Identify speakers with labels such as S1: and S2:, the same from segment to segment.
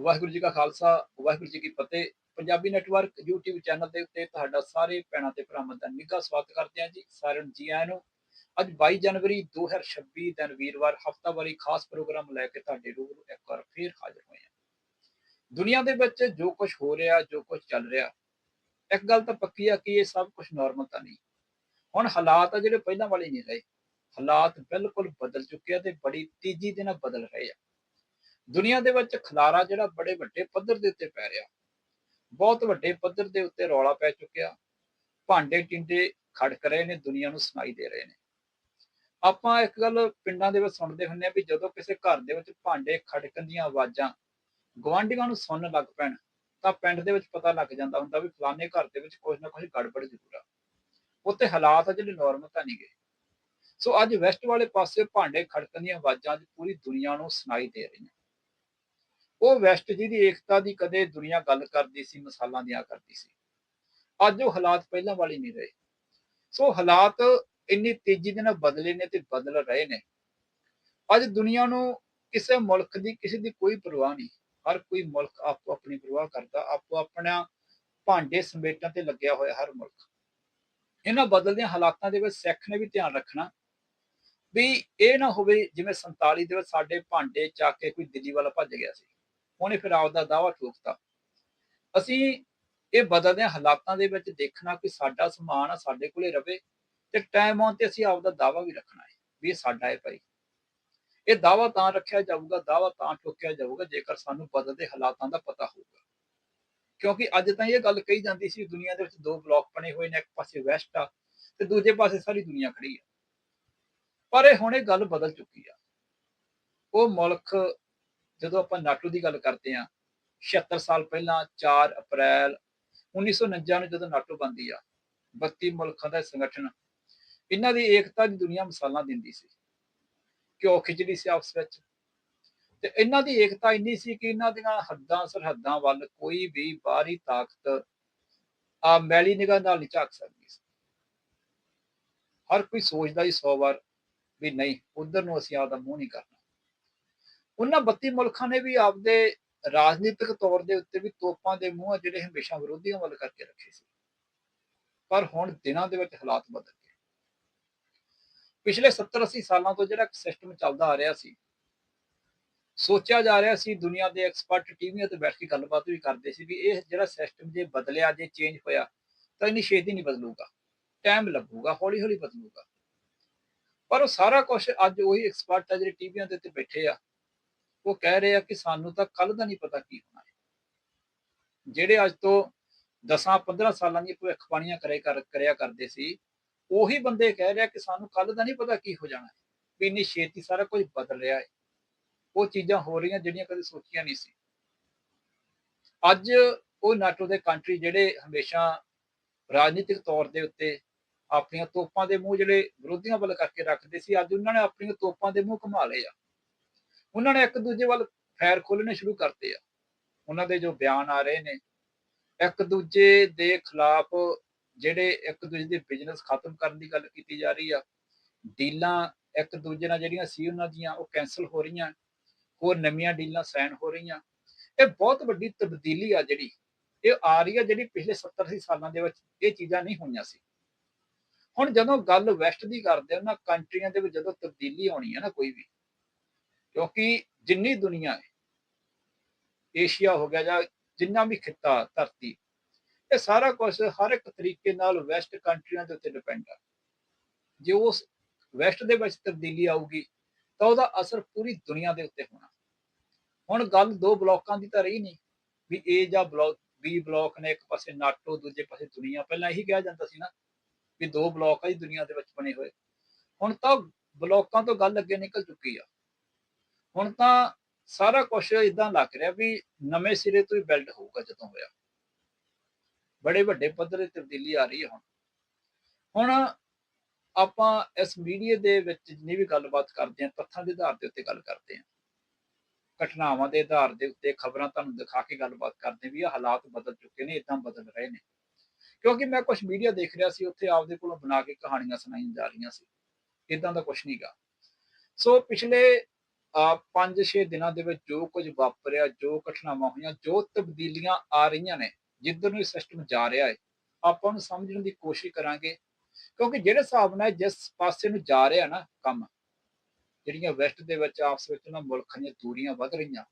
S1: ਵਾਹਿਗੁਰੂ ਜੀ ਕਾ ਖਾਲਸਾ, ਵਾਹਿਗੁਰੂ ਜੀ ਕੀ ਫਤਿਹ। Punjabi network YouTube channel ਦੇ ਉੱਤੇ ਤੁਹਾਡਾ ਸਾਰੇ ਭੈਣਾਂ ਤੇ ਭਰਾਵਾਂ ਦਾ ਨਿੱਘਾ ਸਵਾਗਤ ਕਰਦੇ ਹਾਂ ਜੀ। ਸਾਰਿਆਂ ਨੂੰ ਜੀ ਆਇਆਂ ਨੂੰ। ਅੱਜ 22 ਜਨਵਰੀ 2026 ਦਿਨ ਵੀਰਵਾਰ ਹਫਤਾਵਾਰੀ ਖਾਸ ਪ੍ਰੋਗਰਾਮ ਲੈ ਕੇ ਤੁਹਾਡੇ ਰੂਬਰੂ ਇੱਕ ਵਾਰ ਫੇਰ ਹਾਜ਼ਰ ਹੋਏ ਹਾਂ। ਦੁਨੀਆ ਦੇ ਵਿੱਚ ਜੋ ਕੁਝ ਹੋ ਰਿਹਾ, ਜੋ ਕੁਝ ਚੱਲ ਰਿਹਾ, ਇੱਕ ਗੱਲ ਤਾਂ ਪੱਕੀ ਆ ਕਿ ਇਹ ਸਭ ਕੁਝ ਨਾਰਮਲ ਤਾਂ ਨਹੀਂ। ਹੁਣ ਹਾਲਾਤ ਆ ਜਿਹੜੇ ਪਹਿਲਾਂ ਵਾਲੇ ਨਹੀਂ ਰਹੇ। ਹਾਲਾਤ ਬਿਲਕੁਲ ਬਦਲ ਚੁੱਕੇ ਆ ਤੇ ਬੜੀ ਤੇਜ਼ੀ ਦੇ ਨਾਲ ਬਦਲ ਰਹੇ ਆ। ਦੁਨੀਆ ਦੇ ਵਿੱਚ ਖਲਾਰਾ ਜਿਹੜਾ ਬੜੇ ਵੱਡੇ ਪੱਧਰ ਦੇ ਉੱਤੇ ਪੈ ਰਿਹਾ। ਬਹੁਤ ਵੱਡੇ ਪੱਧਰ ਦੇ ਉੱਤੇ ਰੌਲਾ ਪੈ ਚੁੱਕਿਆ। ਭਾਂਡੇ ਟਿੰਡੇ ਖੜਕ ਰਹੇ ਨੇ, ਦੁਨੀਆ ਨੂੰ ਸੁਣਾਈ ਦੇ ਰਹੇ ਨੇ। ਆਪਾਂ ਇੱਕ ਗੱਲ ਪਿੰਡਾਂ ਦੇ ਵਿੱਚ ਸੁਣਦੇ ਹੁੰਦੇ ਆ ਵੀ ਜਦੋਂ ਕਿਸੇ ਘਰ ਦੇ ਵਿੱਚ ਭਾਂਡੇ ਖੜਕਣ ਦੀਆਂ ਆਵਾਜ਼ਾਂ ਗਵਾਂਢੀਆਂ ਨੂੰ ਸੁਣਨ ਲੱਗ ਪੈਣ, ਤਾਂ ਪਿੰਡ ਦੇ ਵਿੱਚ ਪਤਾ ਲੱਗ ਜਾਂਦਾ ਹੁੰਦਾ ਵੀ ਫਲਾਣੇ ਘਰ ਦੇ ਵਿੱਚ ਕੁਝ ਨਾ ਕੁਝ ਗੜਬੜ ਜ਼ਰੂਰ ਆ। ਉੱਥੇ ਹਾਲਾਤ ਆ ਜਿਹੜੇ ਨਾਰਮਲ ਤਾਂ ਨਹੀਂ ਗਏ। ਸੋ ਅੱਜ ਵੈਸਟ ਵਾਲੇ ਪਾਸੇ ਭਾਂਡੇ ਖੜਕਣ ਦੀਆਂ ਆਵਾਜ਼ਾਂ ਅੱਜ ਪੂਰੀ ਦੁਨੀਆ ਨੂੰ ਸੁਣਾਈ ਦੇ ਰਹੀਆਂ ਉਹ ਵੈਸਟ ਜੀ ਦੀ ਏਕਤਾ ਦੀ ਕਦੇ ਦੁਨੀਆ ਗੱਲ ਕਰਦੀ ਸੀ, ਮਿਸਾਲਾਂ ਦੀਆਂ ਕਰਦੀ ਸੀ। ਅੱਜ ਉਹ ਹਾਲਾਤ ਪਹਿਲਾਂ ਵਾਲੇ ਨਹੀਂ ਰਹੇ। ਸੋ ਹਾਲਾਤ ਇੰਨੀ ਤੇਜ਼ੀ ਦੇ ਨਾਲ ਬਦਲੇ ਨੇ ਤੇ ਬਦਲ ਰਹੇ ਨੇ। ਅੱਜ ਦੁਨੀਆ ਨੂੰ ਕਿਸੇ ਮੁਲਕ ਦੀ, ਕਿਸੇ ਦੀ ਕੋਈ ਪਰਵਾਹ ਨਹੀਂ। ਹਰ ਕੋਈ ਮੁਲਕ ਆਪੋ ਆਪਣੀ ਪਰਵਾਹ ਕਰਦਾ, ਆਪੋ ਆਪਣਾ ਭਾਂਡੇ ਸਮੇਟਾਂ ਤੇ ਲੱਗਿਆ ਹੋਇਆ ਹਰ ਮੁਲਕ। ਇਹਨਾਂ ਬਦਲਦੇ ਹਾਲਾਤਾਂ ਦੇ ਵਿੱਚ ਸਿੱਖ ਨੇ ਵੀ ਧਿਆਨ ਰੱਖਣਾ। ਵੀ ਇਹ ਨਾ ਹੋਵੇ ਜਿਵੇਂ 47 ਦੇ ਵਿੱਚ ਸਾਡੇ ਭਾਂਡੇ ਚੱਕ ਕੇ ਕੋਈ ਦਿੱਲੀ ਵਾਲਾ ਭੱਜ ਗਿਆ ਸੀ। ਉਹਨੇ ਫਿਰ ਆਪਦਾ ਦਾਵਾ ਠੋਕਤਾ। ਅਸੀਂ ਇਹ ਬਦਲਦੇ ਹਾਲਾਤਾਂ ਦੇ ਵਿੱਚ ਦੇਖਣਾ ਕਿ ਸਾਡਾ ਸਮਾਨ ਆ, ਸਾਡੇ ਕੋਲੇ ਰਵੇ ਤੇ ਟਾਈਮ ਆਉਣ ਤੇ ਅਸੀਂ ਆਪਦਾ ਦਾਵਾ ਵੀ ਰੱਖਣਾ ਹੈ ਵੀ ਇਹ ਸਾਡਾ ਹੈ ਭਾਈ। ਇਹ ਦਾਵਾ ਤਾਂ ਰੱਖਿਆ ਜਾਊਗਾ ਦਾਵਾ ਤਾਂ ਠੋਕਿਆ ਜਾਊਗਾ, ਜੇਕਰ ਸਾਨੂੰ ਬਦਲਦੇ ਹਾਲਾਤਾਂ ਦਾ ਪਤਾ ਹੋਊਗਾ। ਕਿਉਂਕਿ ਅੱਜ ਤਾਂ ਇਹ ਗੱਲ ਕਹੀ ਜਾਂਦੀ ਸੀ, ਦੁਨੀਆ ਦੇ ਵਿੱਚ ਦੋ ਬਲਾਕ ਬਣੇ ਹੋਏ ਨੇ, ਇੱਕ ਪਾਸੇ ਵੈਸਟ ਆ ਤੇ ਦੂਜੇ ਪਾਸੇ ਸਾਰੀ ਦੁਨੀਆ ਖੜੀ ਆ। ਪਰ ਇਹ ਹੁਣ ਇਹ ਗੱਲ ਬਦਲ ਚੁੱਕੀ ਆ। ਉਹ ਮੁਲਕ ਜਦੋਂ ਆਪਾਂ ਨਾਟੋ ਦੀ ਗੱਲ ਕਰਦੇ ਆ 76 ਸਾਲ ਪਹਿਲਾਂ 4 ਅਪ੍ਰੈਲ 1949 ਨੂੰ ਜਦੋਂ ਨਾਟੋ ਬਣਦੀ ਆ 32 ਮੁਲਕਾਂ ਦਾ ਸੰਗਠਨ, ਇਹਨਾਂ ਦੀ ਏਕਤਾ ਦੀ ਦੁਨੀਆ ਮਿਸਾਲਾਂ ਦਿੰਦੀ ਸੀ। ਕਿਉਂ ਖਿਚੜੀ ਸੀ ਆਪਸ ਵਿੱਚ। ਤੇ ਇਹਨਾਂ ਦੀ ਏਕਤਾ ਇੰਨੀ ਸੀ ਕਿ ਇਹਨਾਂ ਦੀਆਂ ਹੱਦਾਂ ਸਰਹੱਦਾਂ ਵੱਲ ਕੋਈ ਵੀ ਬਾਹਰੀ ਤਾਕਤ ਆ ਮੈਲੀ ਨਿਗਾਹ ਨਾਲ ਨਹੀਂ ਝਾਕ ਸਕਦੀ ਸੀ। ਹਰ ਕੋਈ ਸੋਚਦਾ ਹੀ 100 ਵਾਰ ਵੀ ਨਹੀਂ, ਉਧਰ ਨੂੰ ਅਸੀਂ ਆਪਦਾ ਮੂੰਹ ਨਹੀਂ ਕਰਨਾ ਉਹਨਾਂ 32 ਮੁਲਕਾਂ ਨੇ ਵੀ ਆਪਦੇ ਰਾਜਨੀਤਿਕ ਤੌਰ ਦੇ ਉੱਤੇ ਵੀ ਤੋਪਾਂ ਦੇ ਮੂੰਹ ਜਿਹੜੇ ਹਮੇਸ਼ਾ ਵਿਰੋਧੀਆਂ ਵੱਲ ਕਰਕੇ ਰੱਖੇ ਸੀ। ਪਰ ਹੁਣ ਦਿਨਾਂ ਦੇ ਵਿੱਚ ਹਾਲਾਤ ਬਦਲ ਗਏ। ਪਿਛਲੇ 70 80 ਸਾਲਾਂ ਤੋਂ ਜਿਹੜਾ ਸਿਸਟਮ ਚੱਲਦਾ ਆ ਰਿਹਾ ਸੀ, ਸੋਚਿਆ ਜਾ ਰਿਹਾ ਸੀ, ਦੁਨੀਆ ਦੇ ਐਕਸਪਰਟ ਟੀਵੀਆਂ ਤੇ ਬੈਠ ਕੇ ਗੱਲਬਾਤ ਵੀ ਕਰਦੇ ਸੀ ਵੀ ਇਹ ਜਿਹੜਾ ਸਿਸਟਮ ਜੇ ਬਦਲਿਆ, ਜੇ ਚੇਂਜ ਹੋਇਆ, ਤਾਂ ਇੰਨੀ ਛੇਤੀ ਨਹੀਂ ਬਦਲੂਗਾ। ਟਾਈਮ ਲੱਗੂਗਾ ਹੌਲੀ ਹੌਲੀ ਬਦਲੂਗਾ। ਪਰ ਉਹ ਸਾਰਾ ਕੁਝ ਅੱਜ ਉਹੀ ਐਕਸਪਰਟ ਆ ਜਿਹੜੇ ਟੀਵੀਆਂ ਦੇ ਉੱਤੇ ਬੈਠੇ ਆ ਉਹ ਕਹਿ ਰਹੇ ਆ ਕਿ ਸਾਨੂੰ ਤਾਂ ਕੱਲ ਦਾ ਨਹੀਂ ਪਤਾ ਕੀ ਹੋਣਾ ਹੈ। ਜਿਹੜੇ ਅੱਜ ਤੋਂ 10 15 ਸਾਲਾਂ ਦੀ ਭਵਿੱਖਬਾਣੀਆਂ ਕਰੇ ਕਰ, ਕਰਿਆ ਕਰਦੇ ਸੀ, ਉਹੀ ਬੰਦੇ ਕਹਿ ਰਿਹਾ ਕਿ ਸਾਨੂੰ ਕੱਲ ਦਾ ਨਹੀਂ ਪਤਾ ਕੀ ਹੋ ਜਾਣਾ ਹੈ, ਵੀ ਇੰਨੀ ਛੇਤੀ ਸਾਰਾ ਕੁਝ ਬਦਲ ਰਿਹਾ ਹੈ। ਉਹ ਚੀਜ਼ਾਂ ਹੋ ਰਹੀਆਂ ਜਿਹੜੀਆਂ ਕਦੇ ਸੋਚੀਆਂ ਨਹੀਂ ਸੀ। ਅੱਜ ਉਹ ਨਾਟੋ ਦੇ ਕੰਟਰੀ ਜਿਹੜੇ ਹਮੇਸ਼ਾ ਰਾਜਨੀਤਿਕ ਤੌਰ ਦੇ ਉੱਤੇ ਆਪਣੀਆਂ ਤੋਪਾਂ ਦੇ ਮੂੰਹ ਜਿਹੜੇ ਵਿਰੋਧੀਆਂ ਵੱਲ ਕਰਕੇ ਰੱਖਦੇ ਸੀ, ਅੱਜ ਉਹਨਾਂ ਨੇ ਆਪਣੀਆਂ ਤੋਪਾਂ ਦੇ ਮੂੰਹ ਘੁਮਾ ਲਏ ਆ। ਉਹਨਾਂ ਨੇ ਇੱਕ ਦੂਜੇ ਵੱਲ ਫੈਰ ਖੋਲਣੇ ਸ਼ੁਰੂ ਕਰਤੇ ਆ। ਉਹਨਾਂ ਦੇ ਜੋ ਬਿਆਨ ਆ ਰਹੇ ਨੇ, ਇੱਕ ਦੂਜੇ ਦੇ ਖਿਲਾਫ ਜਿਹੜੇ ਇੱਕ ਦੂਜੇ ਦੇ ਬਿਜ਼ਨਸ ਖਤਮ ਕਰਨ ਦੀ ਗੱਲ ਕੀਤੀ ਜਾ ਰਹੀ ਆ, ਡੀਲਾਂ ਇੱਕ ਦੂਜੇ ਨਾਲ ਜਿਹੜੀਆਂ ਸੀ ਉਹਨਾਂ ਦੀਆਂ ਉਹ ਕੈਨਸਲ ਹੋ ਰਹੀਆਂ, ਹੋਰ ਨਵੀਆਂ ਡੀਲਾਂ ਸਾਈਨ ਹੋ ਰਹੀਆਂ। ਇਹ ਬਹੁਤ ਵੱਡੀ ਤਬਦੀਲੀ ਆ ਜਿਹੜੀ, ਇਹ ਆ ਰਹੀ ਆ ਜਿਹੜੀ ਪਿਛਲੇ 70 80 ਸਾਲਾਂ ਦੇ ਵਿੱਚ ਇਹ ਚੀਜ਼ਾਂ ਨਹੀਂ ਹੋਈਆਂ ਸੀ। ਹੁਣ ਜਦੋਂ ਗੱਲ ਵੈਸਟ ਦੀ ਕਰਦੇ ਉਹਨਾਂ ਕੰਟਰੀਆਂ ਦੇ ਵਿੱਚ ਜਦੋਂ ਤਬਦੀਲੀ ਆਉਣੀ ਹੈ ਨਾ ਕੋਈ ਵੀ ਕਿਉਂਕਿ ਜਿੰਨੀ ਦੁਨੀਆ ਹੈ, ਏਸ਼ੀਆ ਹੋ ਗਿਆ ਜਾਂ ਜਿੰਨਾ ਵੀ ਖਿੱਤਾ, ਧਰਤੀ, ਇਹ ਸਾਰਾ ਕੁਝ ਹਰ ਇੱਕ ਤਰੀਕੇ ਨਾਲ ਵੈਸਟ ਕੰਟਰੀਆਂ ਦੇ ਉੱਤੇ ਡਿਪੈਂਡ ਆ। ਜੇ ਉਸ ਵੈਸਟ ਦੇ ਵਿੱਚ ਤਬਦੀਲੀ ਆਊਗੀ, ਤਾਂ ਉਹਦਾ ਅਸਰ ਪੂਰੀ ਦੁਨੀਆ ਦੇ ਉੱਤੇ ਹੋਣਾ। ਹੁਣ ਗੱਲ ਦੋ ਬਲਾਕਾਂ ਦੀ ਤਾਂ ਰਹੀ ਨਹੀਂ, ਵੀ ਏ ਜਾਂ ਬਲਾਕ ਬੀ ਬਲਾਕ ਨੇ ਇੱਕ ਪਾਸੇ ਨਾਟੋ, ਦੂਜੇ ਪਾਸੇ ਦੁਨੀਆ। ਪਹਿਲਾਂ ਇਹੀ ਕਿਹਾ ਜਾਂਦਾ ਸੀ ਨਾ, ਵੀ ਦੋ ਬਲਾਕ ਆ ਜੀ ਦੁਨੀਆ ਦੇ ਵਿੱਚ ਬਣੇ ਹੋਏ। ਹੁਣ ਤਾਂ ਬਲਾਕਾਂ ਤੋਂ ਗੱਲ ਅੱਗੇ ਨਿਕਲ ਚੁੱਕੀ ਆ। ਹੁਣ ਤਾਂ ਸਾਰਾ ਕੁਝ ਇਦਾਂ ਲੱਗ ਰਿਹਾ ਵੀ ਨਵੇਂ ਸਿਰੇ ਤੋਂ ਹੀ ਬਿਲਡ ਹੋਊਗਾ ਜਦੋਂ ਹੋਇਆ। ਬੜੇ ਵੱਡੇ ਪੱਧਰ ਤੇ ਤਬਦੀਲੀ ਆ ਰਹੀ ਹੈ ਹੁਣ। ਹੁਣ ਆਪਾਂ ਇਸ ਮੀਡੀਆ ਦੇ ਵਿੱਚ ਜਿੰਨੀ ਵੀ ਗੱਲਬਾਤ ਕਰਦੇ ਹਾਂ, ਤੱਥਾਂ ਦੇ ਆਧਾਰ ਦੇ ਉੱਤੇ ਗੱਲ ਕਰਦੇ ਹਾਂ। ਘਟਨਾਵਾਂ ਦੇ ਆਧਾਰ ਦੇ ਉੱਤੇ ਖਬਰਾਂ ਤੁਹਾਨੂੰ ਦਿਖਾ ਕੇ ਗੱਲਬਾਤ ਕਰਦੇ ਵੀ ਇਹ ਹਾਲਾਤ ਬਦਲ ਚੁੱਕੇ ਨੇ ਇਦਾਂ ਬਦਲ ਰਹੇ ਨੇ। ਕਿਉਂਕਿ ਮੈਂ ਕੁਝ ਮੀਡੀਆ ਦੇਖ ਰਿਹਾ ਸੀ, ਉੱਥੇ ਆਪਦੇ ਕੋਲੋਂ ਬਣਾ ਕੇ ਕਹਾਣੀਆਂ ਸੁਣਾਈਆਂ ਜਾ ਰਹੀਆਂ ਸੀ। ਇਦਾਂ ਦਾ ਕੁਝ ਨਹੀਂਗਾ ਸੋ ਪਿਛਲੇ 5-6 ਦਿਨਾਂ ਦੇ ਵਿੱਚ ਜੋ ਕੁਝ ਵਾਪਰਿਆ, ਜੋ ਘਟਨਾਵਾਂ ਹੋਈਆਂ, ਜੋ ਤਬਦੀਲੀਆਂ ਆ ਰਹੀਆਂ ਨੇ, ਜਿੱਧਰ ਨੂੰ ਇਹ ਸਿਸਟਮ ਜਾ ਰਿਹਾ ਹੈ, ਆਪਾਂ ਉਹਨੂੰ ਸਮਝਣ ਦੀ ਕੋਸ਼ਿਸ਼ ਕਰਾਂਗੇ। ਕਿਉਂਕਿ ਜਿਹੜੇ ਹਿਸਾਬ ਨਾਲ ਜਿਸ ਪਾਸੇ ਨੂੰ ਜਾ ਰਿਹਾ ਨਾ ਕੰਮ, ਜਿਹੜੀਆਂ ਵੈਸਟ ਦੇ ਵਿੱਚ ਆਪਸ ਵਿੱਚ ਨਾ ਮੁਲਕਾਂ ਦੀਆਂ ਦੂਰੀਆਂ ਵੱਧ ਰਹੀਆਂ,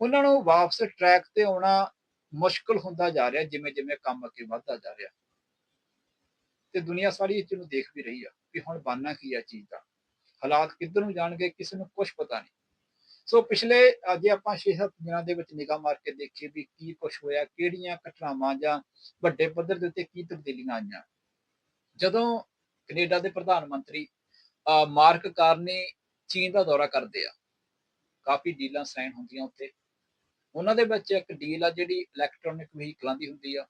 S1: ਉਹਨਾਂ ਨੂੰ ਵਾਪਸ ਟਰੈਕ ਤੇ ਆਉਣਾ ਮੁਸ਼ਕਲ ਹੁੰਦਾ ਜਾ ਰਿਹਾ ਜਿਵੇਂ ਜਿਵੇਂ ਕੰਮ ਅੱਗੇ ਵੱਧਦਾ ਜਾ ਰਿਹਾ। ਤੇ ਦੁਨੀਆ ਸਾਰੀ ਇਸ ਨੂੰ ਦੇਖ ਵੀ ਰਹੀ ਆ, ਵੀ ਹੁਣ ਬਣਨਾ ਕੀ ਆ ਚੀਜ਼ ਦਾ। ਹਾਲਾਤ ਕਿੱਧਰ ਨੂੰ ਜਾਣਗੇ ਕਿਸੇ ਨੂੰ ਕੁਝ ਪਤਾ ਨਹੀਂ। ਸੋ ਪਿਛਲੇ ਅਜੇ ਆਪਾਂ 6-7 ਦਿਨਾਂ ਦੇ ਵਿੱਚ ਨਿਗਾਹ ਮਾਰ ਕੇ ਦੇਖੀਏ ਵੀ ਕੀ ਕੁਝ ਹੋਇਆ, ਕਿਹੜੀਆਂ ਘਟਨਾਵਾਂ ਜਾਂ ਵੱਡੇ ਪੱਧਰ ਦੇ ਉੱਤੇ ਕੀ ਤਬਦੀਲੀਆਂ ਆਈਆਂ। ਜਦੋਂ ਕੈਨੇਡਾ ਦੇ ਪ੍ਰਧਾਨ ਮੰਤਰੀ ਮਾਰਕ ਕਾਰਨੀ ਚੀਨ ਦਾ ਦੌਰਾ ਕਰਦੇ ਆ, ਕਾਫੀ ਡੀਲਾਂ ਸਾਈਨ ਹੁੰਦੀਆਂ ਉੱਤੇ ਉਹਨਾਂ ਦੇ ਵਿੱਚ ਇੱਕ ਡੀਲ ਆ ਜਿਹੜੀ ਇਲੈਕਟ੍ਰੋਨਿਕ ਵਹੀਕਲਾਂ ਦੀ ਹੁੰਦੀ ਆ,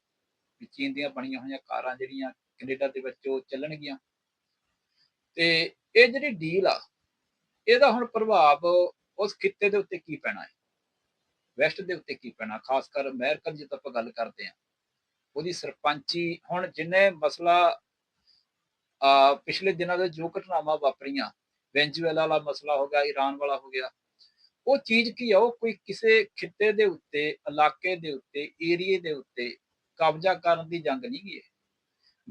S1: ਵੀ ਚੀਨ ਦੀਆਂ ਬਣੀਆਂ ਹੋਈਆਂ ਕਾਰਾਂ ਜਿਹੜੀਆਂ ਕੈਨੇਡਾ ਦੇ ਵਿੱਚ ਉਹ ਚੱਲਣਗੀਆਂ। ਤੇ ਇਹ ਜਿਹੜੀ ਡੀਲ ਆ, ਇਹਦਾ ਹੁਣ ਪ੍ਰਭਾਵ ਉਸ ਖਿੱਤੇ ਦੇ ਉੱਤੇ ਕੀ ਪੈਣਾ ਹੈ? ਵੈਸਟ ਦੇ ਉੱਤੇ ਕੀ ਪੈਣਾ? ਖਾਸ ਕਰ ਅਮਰੀਕਨ ਜਿੱਦ ਆਪਾਂ ਗੱਲ ਕਰਦੇ ਆ ਉਹਦੀ ਸਰਪੰਚੀ ਹੁਣ ਜਿੰਨੇ ਮਸਲਾ ਆ ਪਿਛਲੇ ਦਿਨਾਂ ਦੇ ਜੋ ਘਟਨਾਵਾਂ ਵਾਪਰੀਆਂ ਵੈਂਜੂਏਲਾ ਵਾਲਾ ਮਸਲਾ ਹੋ ਗਿਆ ਈਰਾਨ ਵਾਲਾ ਹੋ ਗਿਆ, ਉਹ ਚੀਜ਼ ਕੀ ਆ? ਉਹ ਕੋਈ ਕਿਸੇ ਖਿੱਤੇ ਦੇ ਉੱਤੇ, ਇਲਾਕੇ ਦੇ ਉੱਤੇ, ਏਰੀਏ ਦੇ ਉੱਤੇ ਕਬਜ਼ਾ ਕਰਨ ਦੀ ਜੰਗ ਨਹੀਂ ਗਈ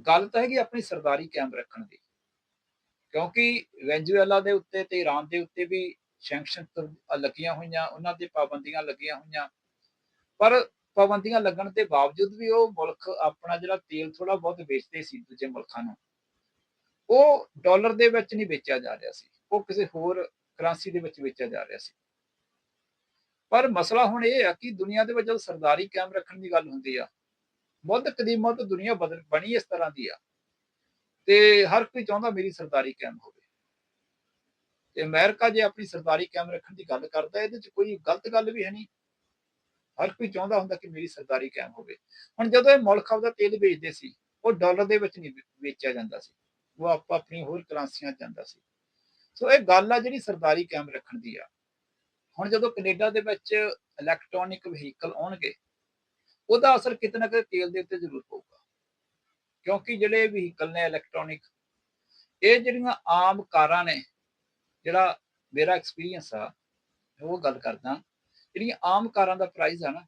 S1: ਗੱਲ ਤਾਂ ਹੈਗੀ ਆਪਣੀ ਸਰਦਾਰੀ ਕਾਇਮ ਰੱਖਣ ਦੀ। ਕਿਉਂਕਿ ਵੈਂਜੂਏਲਾ ਦੇ ਉੱਤੇ ਤੇ ਈਰਾਨ ਦੇ ਉੱਤੇ ਵੀ ਸੈਂਕਸ਼ਨ ਲੱਗੀਆਂ ਹੋਈਆਂ, ਉਹਨਾਂ ਤੇ ਪਾਬੰਦੀਆਂ ਲੱਗੀਆਂ ਹੋਈਆਂ। ਪਰ ਪਾਬੰਦੀਆਂ ਲੱਗਣ ਦੇ ਬਾਵਜੂਦ ਵੀ ਉਹ ਮੁਲਕ ਆਪਣਾ ਜਿਹੜਾ ਤੇਲ ਥੋੜਾ ਬਹੁਤ ਵੇਚਦੇ ਸੀ ਦੂਜੇ ਮੁਲਕਾਂ ਨੂੰ, ਉਹ ਡਾਲਰ ਦੇ ਵਿੱਚ ਨਹੀਂ ਵੇਚਿਆ ਜਾ ਰਿਹਾ ਸੀ, ਉਹ ਕਿਸੇ ਹੋਰ ਕਰੰਸੀ ਦੇ ਵਿੱਚ ਵੇਚਿਆ ਜਾ ਰਿਹਾ ਸੀ। ਪਰ ਮਸਲਾ ਹੁਣ ਇਹ ਆ ਕਿ ਦੁਨੀਆ ਦੇ ਵਿੱਚ ਜਦੋਂ ਸਰਦਾਰੀ ਕਾਇਮ ਰੱਖਣ ਦੀ ਗੱਲ ਹੁੰਦੀ ਆ ਮੁੱਢ ਕਦੀਮਾ ਤੋਂ ਦੁਨੀਆ ਬਦਲ, ਬਣੀ ਇਸ ਤਰ੍ਹਾਂ ਦੀ ਆ। ਤੇ ਹਰ ਕੋਈ ਚਾਹੁੰਦਾ ਮੇਰੀ ਸਰਦਾਰੀ ਕਾਇਮ ਹੋਵੇ। ਤੇ ਅਮਰੀਕਾ ਜੇ ਆਪਣੀ ਸਰਦਾਰੀ ਕਾਇਮ ਰੱਖਣ ਦੀ ਗੱਲ ਕਰਦਾ, ਇਹਦੇ ਚ ਕੋਈ ਗਲਤ ਗੱਲ ਵੀ ਹੈ ਨਹੀਂ। ਹਰ ਕੋਈ ਚਾਹੁੰਦਾ ਹੁੰਦਾ ਕਿ ਮੇਰੀ ਸਰਦਾਰੀ ਕਾਇਮ ਹੋਵੇ। ਹੁਣ ਜਦੋਂ ਇਹ ਮੁਲਕ ਆਪਦਾ ਤੇਲ ਵੇਚਦੇ ਸੀ, ਉਹ ਡਾਲਰ ਦੇ ਵਿੱਚ ਨਹੀਂ ਵੇਚਿਆ ਜਾਂਦਾ ਸੀ। ਉਹ ਆਪਾਂ ਆਪਣੀ ਹੋਰ ਕਰੰਸੀਆਂ ਜਾਂਦਾ ਸੀ। ਸੋ ਇਹ ਗੱਲ ਆ ਜਿਹੜੀ ਸਰਦਾਰੀ ਕਾਇਮ ਰੱਖਣ ਦੀ ਆ। ਹੁਣ ਜਦੋਂ ਕੈਨੇਡਾ ਦੇ ਵਿੱਚ ਇਲੈਕਟ੍ਰੋਨਿਕ ਵਹੀਕਲ ਆਉਣਗੇ, ਉਹਦਾ ਅਸਰ ਕਿਤੇ ਨਾ ਕਿਤੇ ਤੇਲ ਦੇ ਉੱਤੇ ਜ਼ਰੂਰ ਪਊਗਾ। ਕਿਉਂਕਿ ਜਿਹੜੇ ਵਹੀਕਲ ਨੇ ਇਲੈਕਟ੍ਰੋਨਿਕ ਇਹ ਜਿਹੜੀਆਂ ਆਮ ਕਾਰਾਂ ਨੇ, ਜਿਹੜਾ ਮੇਰਾ ਐਕਸਪੀਰੀਅੰਸ ਆ ਉਹ ਗੱਲ ਕਰਦਾ, ਜਿਹੜੀਆਂ ਆਮ ਕਾਰਾਂ ਦਾ ਪ੍ਰਾਈਸ ਆ ਨਾ,